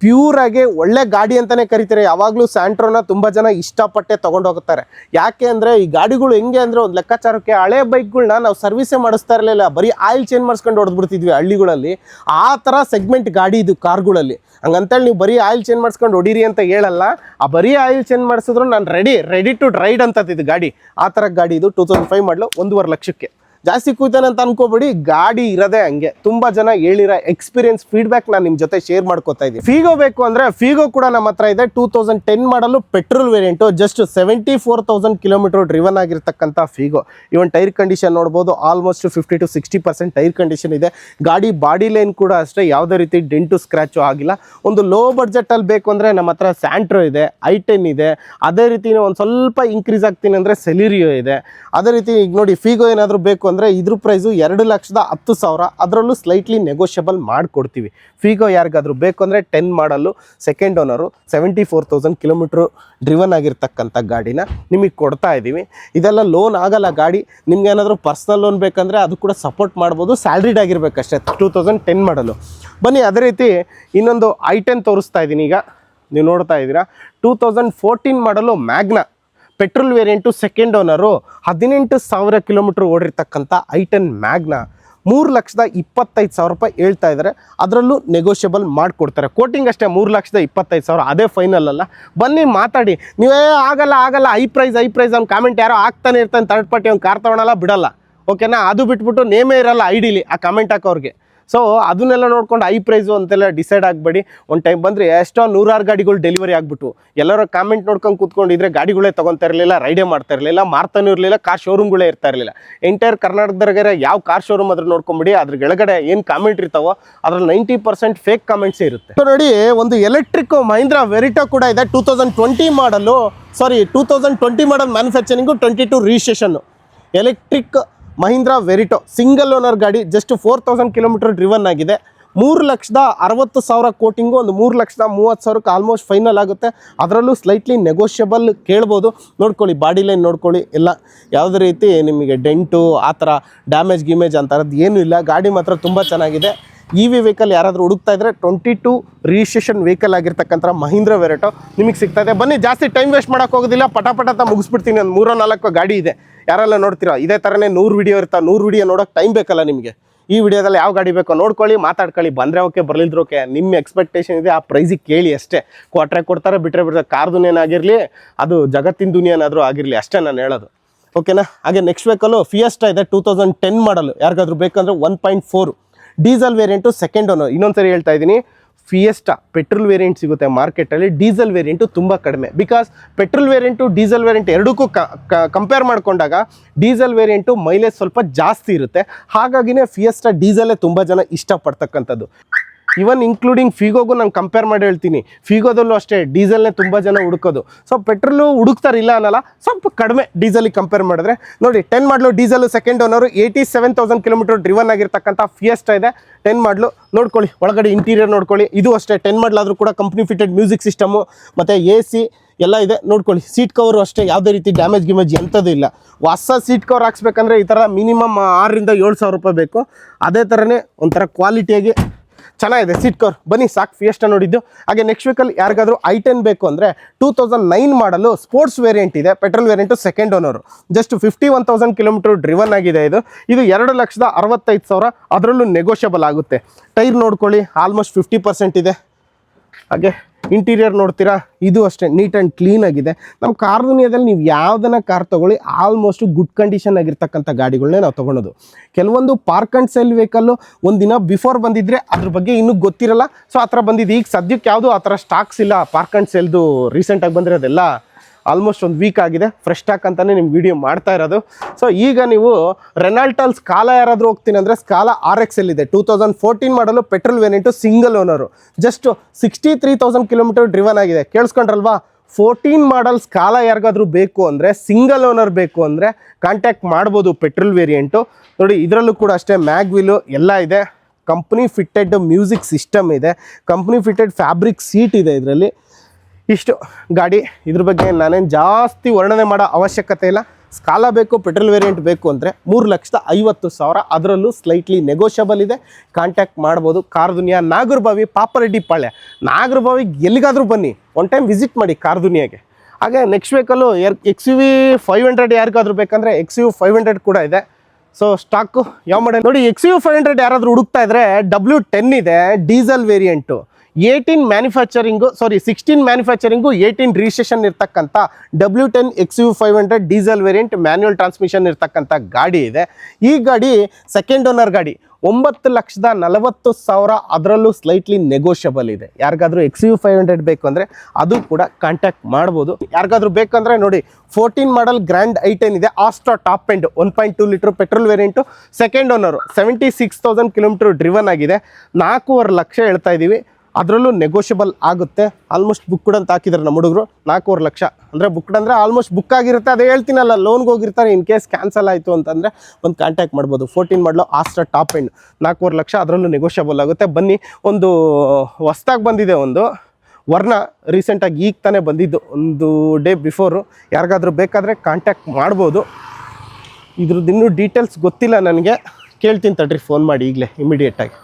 ಪ್ಯೂರ್ ಆಗಿ ಒಳ್ಳೆ ಗಾಡಿ ಅಂತಾನೆ ಕರಿತಾರೆ. ಯಾವಾಗಲೂ ಸ್ಯಾಂಟ್ರೋನ ತುಂಬ ಜನ ಇಷ್ಟಪಟ್ಟೆ ತಗೊಂಡು ಹೋಗ್ತಾರೆ ಯಾಕೆ ಅಂದರೆ ಈ ಗಾಡಿಗಳು ಹೆಂಗೆ ಅಂದರೆ ಒಂದು ಲೆಕ್ಕಾಚಾರಕ್ಕೆ ಹಳೆ ಬೈಕ್ಗಳ್ನ ನಾವು ಸರ್ವಿಸೇ ಮಾಡಿಸ್ತಾ ಇರಲಿಲ್ಲ. ಬರೀ ಆಯಿಲ್ ಚೇಂಜ್ ಮಾಡಿಸ್ಕೊಂಡು ಹೊಡೆದ್ಬಿಡ್ತಿದ್ವಿ ಹಳ್ಳಿಗಳಲ್ಲಿ. ಆ ಥರ ಸೆಗ್ಮೆಂಟ್ ಗಾಡಿ ಇದು ಕಾರ್ಗಳಲ್ಲಿ. ಹಂಗಂತೇಳಿ ನೀವು ಬರೀ ಆಯಿಲ್ ಚೇಂಜ್ ಮಾಡಿಸ್ಕೊಂಡು ಹೊಡೀರಿ ಅಂತ ಹೇಳಲ್ಲ. ಆ ಬರೀ ಆಯಿಲ್ ಚೇಂಜ್ ಮಾಡಿಸಿದ್ರು ನಾನು ರೆಡಿ ರೆಡಿ ಟು ರೈಡ್ ಅಂತದ್ದು ಇದು ಗಾಡಿ. ಆ ಥರ ಗಾಡಿ ಇದು ಟೂ ತೌಸಂಡ್ ಫೈವ್ ಮಾಡಲು ಒಂದೂವರೆ ಲಕ್ಷಕ್ಕೆ. ಜಾಸ್ತಿ ಕೂತಾನಂತ ಅನ್ಕೋಬೇಡಿ, ಗಾಡಿ ಇರೋದೇ ಹಂಗೆ. ತುಂಬಾ ಜನ ಹೇಳಿರೋ ಎಕ್ಸ್ಪೀರಿಯನ್ಸ್ ಫೀಡ್ಬ್ಯಾಕ್ ನಾನು ನಿಮ್ಮ ಜೊತೆ ಶೇರ್ ಮಾಡ್ಕೋತಾ ಇದ್ದೀನಿ. ಫೀಗೋ ಬೇಕು ಅಂದ್ರೆ ಫೀಗೋ ಕೂಡ ನಮ್ಮ ಹತ್ರ ಇದೆ. Two thousand ten model petrol variant just seventy four thousand kilometre driven ಆಗಿರ್ತಕ್ಕಂಥ ಫೀಗೋ ಇವನ್ ಟೈರ್ ಕಂಡೀಷನ್ ನೋಡಬಹುದು almost fifty to sixty percent tyre condition ಇದೆ. ಗಾಡಿ ಬಾಡಿ ಲೈನ್ ಕೂಡ ಅಷ್ಟೇ, ಯಾವುದೇ ರೀತಿ ಡೆಂಟು ಸ್ಕ್ರಾಚು ಆಗಿಲ್ಲ. ಒಂದು ಲೋ ಬಡ್ಜೆಟಲ್ಲಿ ಬೇಕು ಅಂದ್ರೆ ನಮ್ಮ ಹತ್ರ ಸ್ಯಾಂಟ್ರೋ ಇದೆ ಐ ಟೆನ್ ಇದೆ. ಅದೇ ರೀತಿ ಒಂದು ಸ್ವಲ್ಪ ಇನ್ಕ್ರೀಸ್ ಆಗ್ತೀನಿ ಅಂದ್ರೆ ಸೆಲಿರಿಯೋ ಇದೆ. ಅದೇ ರೀತಿ ಈಗ ನೋಡಿ ಫೀಗೋ ಏನಾದರೂ ಬೇಕು ಅಂದರೆ ಇದ್ರ ಪ್ರೈಸು ಎರಡು ಲಕ್ಷದ ಹತ್ತು ಸಾವಿರ. ಅದರಲ್ಲೂ ಸ್ಲೈಟ್ಲಿ ನೆಗೋಷಿಯಬಲ್ ಮಾಡಿಕೊಡ್ತೀವಿ. ಫೀಗೋ ಯಾರಿಗಾದರೂ ಬೇಕು ಅಂದರೆ ten model second owner seventy four thousand kilometre driven ಆಗಿರ್ತಕ್ಕಂಥ ಗಾಡಿನ ನಿಮಗೆ ಕೊಡ್ತಾ ಇದ್ದೀವಿ. ಇದೆಲ್ಲ ಲೋನ್ ಆಗಲ್ಲ ಗಾಡಿ. ನಿಮ್ಗೆ ಏನಾದರೂ ಪರ್ಸ್ನಲ್ ಲೋನ್ ಬೇಕಂದರೆ ಅದು ಕೂಡ ಸಪೋರ್ಟ್ ಮಾಡ್ಬೋದು. ಸ್ಯಾಲ್ರಿಡ್ ಆಗಿರಬೇಕಷ್ಟೇ ಟೂ ತೌಸಂಡ್ ಟೆನ್ ಮಾಡಲು. ಬನ್ನಿ, ಅದೇ ರೀತಿ ಇನ್ನೊಂದು ಐ ಟೆನ್ ತೋರಿಸ್ತಾ ಇದ್ದೀನಿ ಈಗ. ನೀವು ನೋಡ್ತಾ ಇದ್ದೀರಾ. Two thousand fourteen model Magna petrol variant second owner ಹದಿನೆಂಟು ಸಾವಿರ ಕಿಲೋಮೀಟ್ರ್ ಓಡಿರ್ತಕ್ಕಂಥ ಐ ಟೆನ್ ಮ್ಯಾಗ್ನ ಮೂರು ಲಕ್ಷದ ಇಪ್ಪತ್ತೈದು ಸಾವಿರ ರೂಪಾಯಿ ಹೇಳ್ತಾ ಇದ್ದಾರೆ. ಅದರಲ್ಲೂ ನೆಗೋಷಿಯಬಲ್ ಮಾಡಿಕೊಡ್ತಾರೆ. ಕೋಟಿಂಗ್ ಅಷ್ಟೇ, ಮೂರು ಲಕ್ಷದ ಇಪ್ಪತ್ತೈದು ಸಾವಿರ. ಅದೇ ಫೈನಲ್ ಅಲ್ಲ. ಬನ್ನಿ, ಮಾತಾಡಿ. ನೀವೇ ಆಗಲ್ಲ ಆಗಲ್ಲ. ಐ ಪ್ರೈಸ್ ಐ ಪ್ರೈಸ್ ಅವ್ನು ಕಾಮೆಂಟ್ ಯಾರೋ ಆಗ್ತಾನೆ ಇರ್ತಾನೆ ಥರ್ಡ್ ಪಾರ್ಟಿ ಅವ್ನು ಕಾರ್ ತೊಗೊಳಲ್ಲ, ಬಿಡಲ್ಲ. ಓಕೆನಾ ಅದು ಬಿಟ್ಬಿಟ್ಟು ನೇಮೇ ಇರಲ್ಲ ಐಡಿಲಿ ಆ ಕಮೆಂಟ್ ಹಾಕೋರಿಗೆ ಸೊ ಅದನ್ನೆಲ್ಲ ನೋಡ್ಕೊಂಡು ಐ ಪ್ರೈಸು ಅಂತೆಲ್ಲ ಡಿಸೈಡ್ ಆಗಬೇಡಿ. ಒಂದು ಟೈಮ್ ಬಂದರೆ ಎಷ್ಟೋ ನೂರಾರು ಗಾಡಿಗಳು ಡೆಲಿವರಿ ಆಗ್ಬಿಟ್ಟು ಎಲ್ಲರೂ ಕಾಮೆಂಟ್ ನೋಡ್ಕೊಂಡು ಕೂತ್ಕೊಂಡಿದ್ರೆ ಗಾಡಿಗಳೇ ತೊಗೊತಾ ಇರಲಿಲ್ಲ ರೈಡೇ ಮಾಡ್ತಾ ಇರಲಿಲ್ಲ, ಮಾರ್ತಾನೂ ಇರಲಿಲ್ಲ ಕಾರ್ ಶೋರೂಮ್ಗಳೇ ಇರ್ತಾ ಇರಲಿಲ್ಲ. ಎಂಟೈರ್ ಕರ್ನಾಟಕದಾಗೆ ಯಾವ ಕಾರ್ ಶೋರೂಮ್ ಅದ್ರ ನೋಡ್ಕೊಂಬಿಡಿ, ಅದ್ರ ಕೆಳಗಡೆ ಏನು ಕಾಮೆಂಟ್ ಇರ್ತಾವೋ ಅದ್ರಲ್ಲಿ ನೈಂಟಿ ಪರ್ಸೆಂಟ್ ಫೇಕ್ ಕಾಮೆಂಟ್ಸೇ ಇರುತ್ತೆ. ಸೊ ನೋಡಿ, ಒಂದು ಎಲೆಕ್ಟ್ರಿಕ್ ಮಹೀಂದ್ರ ವೆರಿಟೋ ಕೂಡ ಇದೆ two thousand twenty model sorry two thousand twenty model manufacturing twenty two registration electric Mahindra Verito single owner ಗಾಡಿ just four thousand kilometre driven ಆಗಿದೆ. ಮೂರು ಲಕ್ಷದ ಅರವತ್ತು ಸಾವಿರ ಕೋಟಿಂಗು ಒಂದು ಮೂರು ಲಕ್ಷದ ಮೂವತ್ತು ಸಾವಿರಕ್ಕೆ ಆಲ್ಮೋಸ್ಟ್ ಫೈನಲ್ ಆಗುತ್ತೆ. ಅದರಲ್ಲೂ ಸ್ಲೈಟ್ಲಿ ನೆಗೋಷಿಯಬಲ್ ಕೇಳ್ಬೋದು. ನೋಡ್ಕೊಳ್ಳಿ ಬಾಡಿ ಲೈನ್ ನೋಡ್ಕೊಳ್ಳಿ. ಎಲ್ಲ ಯಾವುದೇ ರೀತಿ ನಿಮಗೆ ಡೆಂಟು ಆ ಥರ ಡ್ಯಾಮೇಜ್ ಗಿಮೇಜ್ ಅಂತಾರದ್ದು ಏನೂ ಇಲ್ಲ. ಗಾಡಿ ಮಾತ್ರ ತುಂಬ ಚೆನ್ನಾಗಿದೆ. ಇ ವಿ ವೆಹಿಕಲ್ ಯಾರಾದರೂ ಹುಡುಕ್ತಾ ಇದ್ರೆ ಟ್ವೆಂಟಿ ಟು ರಿಜಿಸ್ಟ್ರೇಷನ್ ವೆಹಿಕಲ್ ಆಗಿರ್ತಕ್ಕಂಥ ಮಹೀಂದ್ರ ವೆರಟೋ ನಿಮಗೆ ಸಿಗ್ತಾ ಇದೆ. ಬನ್ನಿ, ಜಾಸ್ತಿ ಟೈಮ್ ವೇಸ್ಟ್ ಮಾಡೋಕ್ಕೋಗೋದಿಲ್ಲ ಪಟ ಪಟ ಮುಗಿಸ್ಬಿಡ್ತೀನಿ. ಒಂದು ಮೂರೋ ನಾಲ್ಕು ಗಾಡಿ ಇದೆ. ಯಾರೆಲ್ಲ ನೋಡ್ತೀರಾ, ಇದೇ ಥರನೇ ನೂರು ವಿಡಿಯೋ ಇರ್ತಾ, ನೂರು ವಿಡಿಯೋ ನೋಡೋಕೆ ಟೈಮ್ ಬೇಕಲ್ಲ ನಿಮಗೆ. ಈ ವಿಡಿಯೋದಲ್ಲಿ ಯಾವ ಗಾಡಿ ಬೇಕೋ ನೋಡ್ಕೊಳ್ಳಿ, ಮಾತಾಡ್ಕೊಳ್ಳಿ, ಬಂದರೆ ಓಕೆ ಬರಲಿದ್ರು ಓಕೆ ನಿಮ್ಮ ಎಕ್ಸ್ಪೆಕ್ಟೇಷನ್ ಇದೆ, ಆ ಪ್ರೈಸಿಗೆ ಕೇಳಿ ಅಷ್ಟೇ. ಕ್ವಾಟ್ರೆ ಕೊಡ್ತಾರೆ ಬಿಟ್ಟರೆ ಬಿಡ್ತಾರೆ, ಕಾರ್ ದುನಿಯನಾಗಿರಲಿ ಅದು ಜಗತ್ತಿನ ದುನಿಯನಾದರೂ ಆಗಿರಲಿ, ಅಷ್ಟೇ ನಾನು ಹೇಳೋದು. ಓಕೆನಾ ಹಾಗೆ ನೆಕ್ಸ್ಟ್ ವೆಹಿಕಲ್ಲು ಫಿಯಸ್ಟಾ ಇದೆ ಟೂ ತೌಸಂಡ್ ಟೆನ್ ಮಾಡಲು ಯಾರಿಗಾದ್ರೂ ಬೇಕಂದ್ರೆ one point four diesel variant second owner ಇನ್ನೊಂದ್ಸರಿ ಹೇಳ್ತಾ ಇದ್ದೀನಿ. ಫಿಯೆಸ್ಟಾ ಪೆಟ್ರೋಲ್ ವೇರಿಯಂಟ್ ಸಿಗುತ್ತೆ ಮಾರ್ಕೆಟಲ್ಲಿ ಡೀಸೆಲ್ ವೇರಿಯಂಟು ತುಂಬ ಕಡಿಮೆ. Because petrol variant diesel variant ಎರಡಕ್ಕೂ ಕಂಪೇರ್ ಮಾಡ್ಕೊಂಡಾಗ ಡೀಸೆಲ್ ವೇರಿಯಂಟು ಮೈಲೇಜ್ ಸ್ವಲ್ಪ ಜಾಸ್ತಿ ಇರುತ್ತೆ. ಹಾಗಾಗಿನೇ ಫಿಯೆಸ್ಟಾ ಡೀಸೆಲೇ ತುಂಬ ಜನ ಇಷ್ಟಪಡ್ತಕ್ಕಂಥದ್ದು. ಇವನ್ ಇನ್ಕ್ಲೂಡಿಂಗ್ ಫಿಗೋಗೂ ನಾನು ಕಂಪೇರ್ ಮಾಡಿ ಹೇಳ್ತೀನಿ. ಫಿಗೋದಲ್ಲೂ ಅಷ್ಟೇ ಡೀಸೆಲ್ನೇ ತುಂಬ ಜನ ಹುಡುಕೋದು. ಸೊ ಪೆಟ್ರೋಲು ಹುಡುಕ್ತಾರಿಲ್ಲ ಅನ್ನಲ್ಲ, ಸ್ವಲ್ಪ ಕಡಿಮೆ ಡೀಸೆಲಿಗೆ ಕಂಪೇರ್ ಮಾಡಿದ್ರೆ. ನೋಡಿ ten model diesel second owner eighty seven thousand kilometre driven ಆಗಿರ್ತಕ್ಕಂಥ ಫಿಯೆಸ್ಟ್ ಇದೆ. ಟೆನ್ ಮಾಡಲು, ನೋಡ್ಕೊಳ್ಳಿ, ಒಳಗಡೆ ಇಂಟೀರಿಯರ್ ನೋಡ್ಕೊಳ್ಳಿ. ಇದು ಅಷ್ಟೇ ಟೆನ್ ಮಾಡಲಾದ್ರೂ ಕೂಡ ಕಂಪ್ನಿ ಫಿಟೆಡ್ ಮ್ಯೂಸಿಕ್ ಸಿಸ್ಟಮು ಮತ್ತು ಎ ಸಿ ಎಲ್ಲ ಇದೆ. ನೋಡ್ಕೊಳ್ಳಿ ಸೀಟ್ ಕವರು ಅಷ್ಟೇ, ಯಾವುದೇ ರೀತಿ ಡ್ಯಾಮೇಜ್ ಗಿಮೇಜ್ ಎಂಥದ್ದು ಇಲ್ಲ. ಹೊಸ ಸೀಟ್ ಕವರ್ ಹಾಕ್ಸ್ಬೇಕಂದ್ರೆ ಈ ಥರ ಮಿನಿಮಮ್ ಆರರಿಂದ ಏಳು ಸಾವಿರ ರೂಪಾಯಿ ಬೇಕು. ಅದೇ ಥರನೇ ಒಂಥರ ಕ್ವಾಲಿಟಿಯಾಗಿ ಚೆನ್ನಾಗಿದೆ ಸೀಟ್ ಕವರ್ ಬನ್ನಿ, ಸಾಕು ಫಿಯೆಸ್ಟಾ ನೋಡಿದ್ದು. ಹಾಗೆ ನೆಕ್ಸ್ಟ್ ವೀಕಲ್ಲಿ ಯಾರಿಗಾದ್ರೂ ಐ ಟೆನ್ ಬೇಕು ಅಂದರೆ two thousand nine model sports variant ಇದೆ petrol variant second owner just fifty one thousand kilometre driven ಆಗಿದೆ ಇದು. ಇದು ಎರಡು ಲಕ್ಷದ ಅರವತ್ತೈದು ಸಾವಿರ ಅದರಲ್ಲೂ ನೆಗೋಷಿಯಬಲ್ ಆಗುತ್ತೆ. ಟೈರ್ ನೋಡ್ಕೊಳ್ಳಿ ಆಲ್ಮೋಸ್ಟ್ ಫಿಫ್ಟಿ ಪರ್ಸೆಂಟ್ ಇದೆ. ಹಾಗೆ ಇಂಟೀರಿಯರ್ ನೋಡ್ತೀರಾ? ಇದು ಅಷ್ಟೇ ನೀಟ್ ಆ್ಯಂಡ್ ಕ್ಲೀನ್ ಆಗಿದೆ. ನಮ್ಮ ಕಾರ್ ದುನಿಯಾದಲ್ಲಿ ನೀವು ಯಾವುದನ್ನ ಕಾರ್ ತೊಗೊಳ್ಳಿ ಆಲ್ಮೋಸ್ಟ್ ಗುಡ್ ಕಂಡೀಷನ್ ಆಗಿರ್ತಕ್ಕಂಥ ಗಾಡಿಗಳನ್ನೇ ನಾವು ತೊಗೊಳೋದು. ಕೆಲವೊಂದು ಪಾರ್ಕ್ ಆ್ಯಂಡ್ ಸೆಲ್ ವೆಹಿಕಲ್ಲು ಒಂದು ದಿನ ಬಿಫೋರ್ ಬಂದಿದ್ದರೆ ಅದ್ರ ಬಗ್ಗೆ ಇನ್ನೂ ಗೊತ್ತಿರಲ್ಲ. ಸೊ ಆ ಥರ ಬಂದಿದ್ದು ಈಗ ಸದ್ಯಕ್ಕೆ ಯಾವುದು ಆ ಥರ ಸ್ಟಾಕ್ಸ್ ಇಲ್ಲ. ಪಾರ್ಕ್ ಆ್ಯಂಡ್ ಸೆಲ್ದು ರೀಸೆಂಟಾಗಿ ಬಂದಿರೋದೆಲ್ಲ ಆಲ್ಮೋಸ್ಟ್ ಒಂದು ವೀಕ್ ಆಗಿದೆ. ಫ್ರೆಶ್ ಸ್ಟಾಕ್ ಅಂತಲೇ ನಿಮ್ಗೆ ವಿಡಿಯೋ ಮಾಡ್ತಾ ಇರೋದು. ಸೊ ಈಗ ನೀವು ರೆನಾಲ್ಟಲ್ ಸ್ಕಾಲ ಯಾರಾದರೂ ಹೋಗ್ತೀನಿ ಅಂದರೆ ಸ್ಕಾಲ ಆರ್ ಎಕ್ಸ್ ಎಲ್ಲಿದೆ? Two thousand fourteen model petrol variant single owner just sixty three thousand kilometre driven ಆಗಿದೆ. ಕೇಳಿಸ್ಕೊಂಡ್ರಲ್ವಾ? ಫೋರ್ಟೀನ್ ಮಾಡಲ್ ಸ್ಕಾಲ ಯಾರಿಗಾದ್ರೂ ಬೇಕು ಅಂದರೆ ಸಿಂಗಲ್ ಓನರ್ ಬೇಕು ಅಂದರೆ ಕಾಂಟ್ಯಾಕ್ಟ್ ಮಾಡ್ಬೋದು ಪೆಟ್ರೋಲ್ ವೇರಿಯಂಟು ನೋಡಿ, ಇದರಲ್ಲೂ ಕೂಡ ಅಷ್ಟೇ ಮ್ಯಾಗ್ವಿಲು ಎಲ್ಲ ಇದೆ. ಕಂಪ್ನಿ ಫಿಟ್ಟೆಡ್ ಮ್ಯೂಸಿಕ್ ಸಿಸ್ಟಮ್ ಇದೆ. ಕಂಪ್ನಿ ಫಿಟ್ಟೆಡ್ ಫ್ಯಾಬ್ರಿಕ್ ಸೀಟ್ ಇದೆ ಇದರಲ್ಲಿ. ಇಷ್ಟು ಗಾಡಿ ಇದ್ರ ಬಗ್ಗೆ ನಾನೇನು ಜಾಸ್ತಿ ವರ್ಣನೆ ಮಾಡೋ ಅವಶ್ಯಕತೆ ಇಲ್ಲ. ಸ್ಕಾಲ ಬೇಕು ಪೆಟ್ರೋಲ್ ವೇರಿಯಂಟ್ ಬೇಕು ಅಂದರೆ ಮೂರು ಲಕ್ಷದ ಐವತ್ತು ಸಾವಿರ. ಅದರಲ್ಲೂ ಸ್ಲೈಟ್ಲಿ ನೆಗೋಷಿಯಬಲ್ ಇದೆ. ಕಾಂಟ್ಯಾಕ್ಟ್ ಮಾಡ್ಬೋದು. ಕಾರ್ ದುನಿಯಾ ನಾಗರಬಾವಿ, ಪಾಪರೆಡ್ಡಿ ಪಾಳ್ಯ. ನಾಗರಬಾವಿಗೆ ಎಲ್ಲಿಗಾದರೂ ಬನ್ನಿ. ಒನ್ ಟೈಮ್ ವಿಸಿಟ್ ಮಾಡಿ ಕಾರ್ ದುನಿಯಾಗೆ. ಹಾಗೆ next vehicle uh X U V five hundred ಯಾರಿಗಾದ್ರೂ ಬೇಕಂದರೆ ಎಕ್ಸ್ ಯು ಫೈವ್ ಹಂಡ್ರೆಡ್ ಕೂಡ ಇದೆ. ಸೊ ಸ್ಟಾಕು ಯಾವ ಮಾಡೆಲ್ ನೋಡಿ ಎಕ್ಸ್ ಯು ಫೈವ್ ಹಂಡ್ರೆಡ್ ಯಾರಾದರೂ ಹುಡುಕ್ತಾ ಇದ್ರೆ ಡಬ್ಲ್ಯೂ ಟೆನ್ ಇದೆ diesel variant eighteen manufacturing sorry sixteen manufacturing eighteen registration ಇರ್ತಕ್ಕಂಥ W ten X U five hundred diesel variant manual transmission ಇರ್ತಕ್ಕಂಥ ಗಾಡಿ ಇದೆ. ಈ ಗಾಡಿ ಸೆಕೆಂಡ್ ಓನರ್ ಗಾಡಿ. ಒಂಬತ್ತು ಲಕ್ಷದ ನಲವತ್ತು ಸಾವಿರ ಅದರಲ್ಲೂ ಸ್ಲೈಟ್ಲಿ ನೆಗೋಷಿಯಬಲ್ ಇದೆ. ಯಾರಿಗಾದರೂ ಎಕ್ಸ್ ಯು ಫೈವ್ ಹಂಡ್ರೆಡ್ ಬೇಕು ಅಂದರೆ ಅದು ಕೂಡ ಕಾಂಟ್ಯಾಕ್ಟ್ ಮಾಡ್ಬೋದು. ಯಾರಿಗಾದ್ರೂ ಬೇಕಂದರೆ ನೋಡಿ ಫೋರ್ಟೀನ್ ಮಾಡಲ್ ಗ್ರ್ಯಾಂಡ್ ಐಟೆನ್ ಇದೆ. Asta top end one point two litre petrol variant second owner seventy six thousand kilometre driven ಆಗಿದೆ. ನಾಲ್ಕೂವರೆ ಲಕ್ಷ ಹೇಳ್ತಾ ಇದ್ದೀವಿ ಅದರಲ್ಲೂ ನೆಗೋಷಿಯಬಲ್ ಆಗುತ್ತೆ. ಆಲ್ಮೋಸ್ಟ್ ಬುಕ್ಡ್ ಅಂತ ಹಾಕಿದ್ದಾರೆ ನಮ್ಮ ಹುಡುಗರು. ನಾಲ್ಕೂವರೆ ಲಕ್ಷ. ಅಂದರೆ ಬುಕ್ಡ್ ಅಂದರೆ ಆಲ್ಮೋಸ್ಟ್ ಬುಕ್ ಆಗಿರುತ್ತೆ. ಅದೇ ಹೇಳ್ತೀನಲ್ಲ ಲೋನ್ಗೆ ಹೋಗಿರ್ತಾರೆ ಇನ್ ಕೇಸ್ ಕ್ಯಾನ್ಸಲ್ ಆಯಿತು ಅಂತಂದರೆ ಒಂದು ಕಾಂಟ್ಯಾಕ್ಟ್ ಮಾಡ್ಬೋದು. ಫೋರ್ಟೀನ್ ಮಾಡಲು ಆಸ್ಟ್ರ ಟಾಪ್ ಎಂಡ್ ನಾಲ್ಕೂವರೆ ಲಕ್ಷ ಅದರಲ್ಲೂ ನೆಗೋಷಿಯಬಲ್ ಆಗುತ್ತೆ. ಬನ್ನಿ, ಒಂದು ಹೊಸ್ದಾಗಿ ಬಂದಿದೆ ಒಂದು. ವರ್ಣ ರೀಸೆಂಟಾಗಿ ಈಗ ತಾನೇ ಬಂದಿದ್ದು. ಒಂದು ಡೇ ಬಿಫೋರು ಯಾರಿಗಾದರೂ ಬೇಕಾದರೆ ಕಾಂಟ್ಯಾಕ್ಟ್ ಮಾಡ್ಬೋದು. ಇದ್ರದ್ದು ಇನ್ನೂ ಡೀಟೇಲ್ಸ್ ಗೊತ್ತಿಲ್ಲ ನನಗೆ. ಕೇಳ್ತೀನಿ ತಡ್ರಿ ಫೋನ್ ಮಾಡಿ ಈಗಲೇ ಇಮಿಡಿಯೇಟಾಗಿ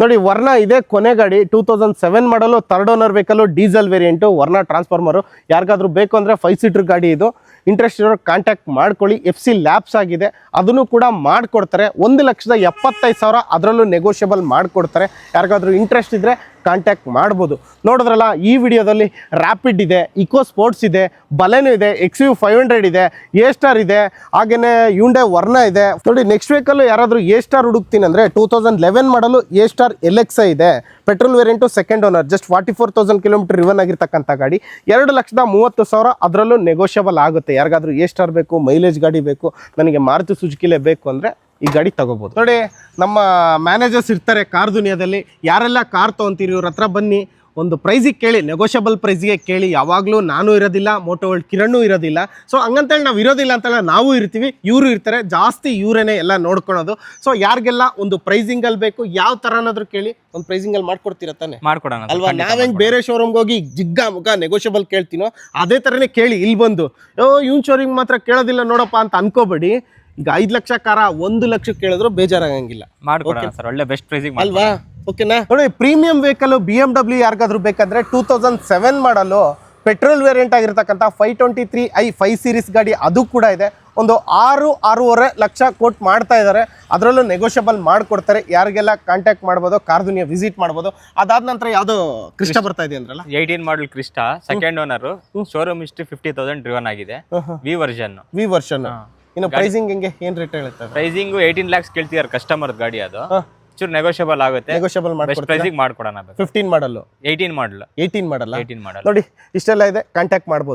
ನೋಡಿ ವರ್ಣ ಇದೆ, ಕೊನೆ ಗಾಡಿ two thousand seven model third owner vehicle diesel variant Verna transformer ಯಾರಿಗಾದ್ರೂ ಬೇಕು ಅಂದರೆ ಫೈವ್ ಸೀಟ್ರ್ ಗಾಡಿ ಇದು. ಇಂಟ್ರೆಸ್ಟ್ ಇರೋರು ಕಾಂಟ್ಯಾಕ್ಟ್ ಮಾಡ್ಕೊಳ್ಳಿ ಎಫ್ ಸಿ ಲ್ಯಾಬ್ಸ್ ಆಗಿದೆ. ಅದನ್ನು ಕೂಡ ಮಾಡಿಕೊಡ್ತಾರೆ. ಒಂದು ಲಕ್ಷದ ಎಪ್ಪತ್ತೈದು ಸಾವಿರ ಅದರಲ್ಲೂ ನೆಗೋಷಿಯಬಲ್ ಮಾಡಿಕೊಡ್ತಾರೆ. ಯಾರಿಗಾದ್ರೂ ಇಂಟ್ರೆಸ್ಟ್ ಇದ್ದರೆ ಕಾಂಟ್ಯಾಕ್ಟ್ ಮಾಡ್ಬೋದು. ನೋಡಿದ್ರಲ್ಲ, ಈ ವಿಡಿಯೋದಲ್ಲಿ ರ್ಯಾಪಿಡ್ ಇದೆ ಇಕೋ ಸ್ಪೋರ್ಟ್ಸ್ ಇದೆ ಬಲೆನೂ ಇದೆ ಎಕ್ಸ್ ಯು ಫೈವ್ ಹಂಡ್ರೆಡ್ ಇದೆ ಎ ಸ್ಟಾರ್ ಇದೆ ಹಾಗೆಯೇ ಯುಂಡೆ ವರ್ಣ ಇದೆ. ನೋಡಿ ನೆಕ್ಸ್ಟ್ ವೀಕಲ್ಲೂ ಯಾರಾದರೂ ಎ ಸ್ಟಾರ್ ಹುಡುಕ್ತೀನಿ ಅಂದರೆ two thousand eleven model A star L X ಇದೆ. Petrol variant second owner just forty four thousand kilometre driven ಆಗಿರ್ತಕ್ಕಂಥ ಗಾಡಿ. ಎರಡು ಲಕ್ಷದ ಮೂವತ್ತು ಸಾವಿರ ಅದರಲ್ಲೂ ನೆಗೋಷಿಯಬಲ್ ಆಗುತ್ತೆ. ಯಾರಿಗಾದ್ರೂ ಎಷ್ಟು ಬೇಕು ಮೈಲೇಜ್ ಗಾಡಿ ಬೇಕು, ನನಗೆ ಮಾರುತಿ ಸುಜುಕಿಲೇ ಬೇಕು ಅಂದರೆ ಈ ಗಾಡಿ ತಗೋಬೋದು. ನೋಡಿ, ನಮ್ಮ ಮ್ಯಾನೇಜರ್ಸ್ ಇರ್ತಾರೆ ಕಾರ್ ದುನಿಯಾದಲ್ಲಿ. ಯಾರೆಲ್ಲ ಕಾರ್ ತೊಗೊಂತೀರಿ, ಇವ್ರ ಹತ್ರ ಬನ್ನಿ. ಒಂದು ಪ್ರೈಸಿಗೆ ಕೇಳಿ ನೆಗೋಷಿಯಬಲ್ ಪ್ರೈಸ್ಗೆ ಕೇಳಿ ಯಾವಾಗಲೂ ನಾನು ಇರೋದಿಲ್ಲ ಮೋಟೋ ವರ್ಲ್ಡ್ ಕಿರಣೂ ಇರೋದಿಲ್ಲ. ಸೊ ಹಂಗಂತೇಳಿ ನಾವು ಇರೋದಿಲ್ಲ ಅಂತೇಳಿ ನಾವು ಇರ್ತೀವಿ ಇವರು ಇರ್ತಾರೆ ಜಾಸ್ತಿ ಇವರೇ ಎಲ್ಲ ನೋಡ್ಕೊಳೋದು. ಸೊ ಯಾರಿಗೆಲ್ಲ ಒಂದು ಪ್ರೈಸಿಂಗಲ್ಲಿ ಬೇಕು ಯಾವ ಥರನಾದ್ರೂ ಕೇಳಿ ಒಂದು ಪ್ರೈಸಿಂಗಲ್ಲಿ ಮಾಡ್ಕೊಡ್ತೀರ ತಾನೆ? ಮಾಡ್ಕೊಡೋಣ ಅಲ್ವಾ? ನಾವು ಹೆಂಗೆ ಬೇರೆ ಶೋರೂಮ್ಗೆ ಹೋಗಿ ಜಿಗ್ಗ ಮುಖ ನೆಗೋಷಿಯಬಲ್ ಕೇಳ್ತೀನೋ ಅದೇ ಥರನೇ ಕೇಳಿ ಇಲ್ಲಿ ಬಂದು ಓ ಇವ್ನ ಶೋರೂಮ್ ಮಾತ್ರ ಕೇಳೋದಿಲ್ಲ ನೋಡಪ್ಪ ಅಂತ ಅನ್ಕೋಬೇಡಿ. ಈಗ ಐದು ಲಕ್ಷ ಕಾರ ಒಂದು ಲಕ್ಷ ಕೇಳಿದ್ರು ಬೇಜಾರಾಗಂಗಿಲ್ಲ. ಮಾಡ್ಕೊಡೋಣ ಸರ್ ಒಳ್ಳೆ ಬೆಸ್ಟ್ ಪ್ರೈಸಿಗೆ ಅಲ್ವಾ? ಓಕೆನಾ ನೋಡಿ premium vehicle B M W ಯಾರಿಗಾದ್ರೂ ಬೇಕಂದ್ರೆ two thousand seven model petrol variant ಆಗಿರ್ತಕ್ಕಂಥ five twenty three i five series ಗಾಡಿ ಅದು ಕೂಡ ಇದೆ. ಒಂದು ಆರು ಆರೂವರೆ ಲಕ್ಷ ಕೋಟ್ ಮಾಡ್ತಾ ಇದ್ದಾರೆ. ಅದರಲ್ಲೂ ನೆಗೋಷಿಯಬಲ್ ಮಾಡಿಕೊಡ್ತಾರೆ. ಯಾರಿಗೆಲ್ಲ ಕಾಂಟ್ಯಾಕ್ಟ್ ಮಾಡ್ಬೋದು ಕಾರ್ದುನಿಯ ವಿಸಿಟ್ ಮಾಡ್ಬೋದು. ಅದಾದ ನಂತರ ಯಾವುದೋ ಕೃಷ್ಣ ಬರ್ತಾ ಇದೆ ಅಂದ್ರಲ್ಲ? Eighteen model Creta second owner showroom ಇಷ್ಟು ಫಿಫ್ಟಿ ತೌಸಂಡ್ ಡ್ರಿವನ್ ಆಗಿದೆ. ವಿ ವರ್ಷನ್ ವಿ ವರ್ಷನ್ ಇನ್ನು ಪ್ರೈಸಿಂಗ್ ಹೆಂಗೆ? ಏನ್ ರೇಟ್ ಹೇಳುತ್ತೆ ಪ್ರೈಸಿಂಗ್ ಏಯ್ಟೀನ್ ಲ್ಯಾಕ್ಸ್ ಕೇಳ್ತಿದಾರೆ ಕಸ್ಟಮರ್ ಗಾಡಿ ಅದು. ಚೂರು ನೆಗೋಷಿಯಬಲ್ ಆಗುತ್ತೆ. ನೆಗೋಷಿಯಬಲ್ ಪ್ರೈಸಿಂಗ್ ಪ್ರೈಸಿಗೆ ಮಾಡ್ಕೊಡೋಣ ಫಿಫ್ಟೀನ್ ಮಾಡಲು ಏಯ್ಟೀನ್ ಮಾಡಲ್ಲ ಏಯ್ಟೀನ್ ಮಾಡಲ್ಲ ಏಯ್ಟೀನ್ ಮಾಡಲ್ಲ ನೋಡಿ ಇಷ್ಟೆಲ್ಲ ಇದೆ. ಕಾಂಟ್ಯಾಕ್ಟ್ ಮಾಡ್ಬೋದು.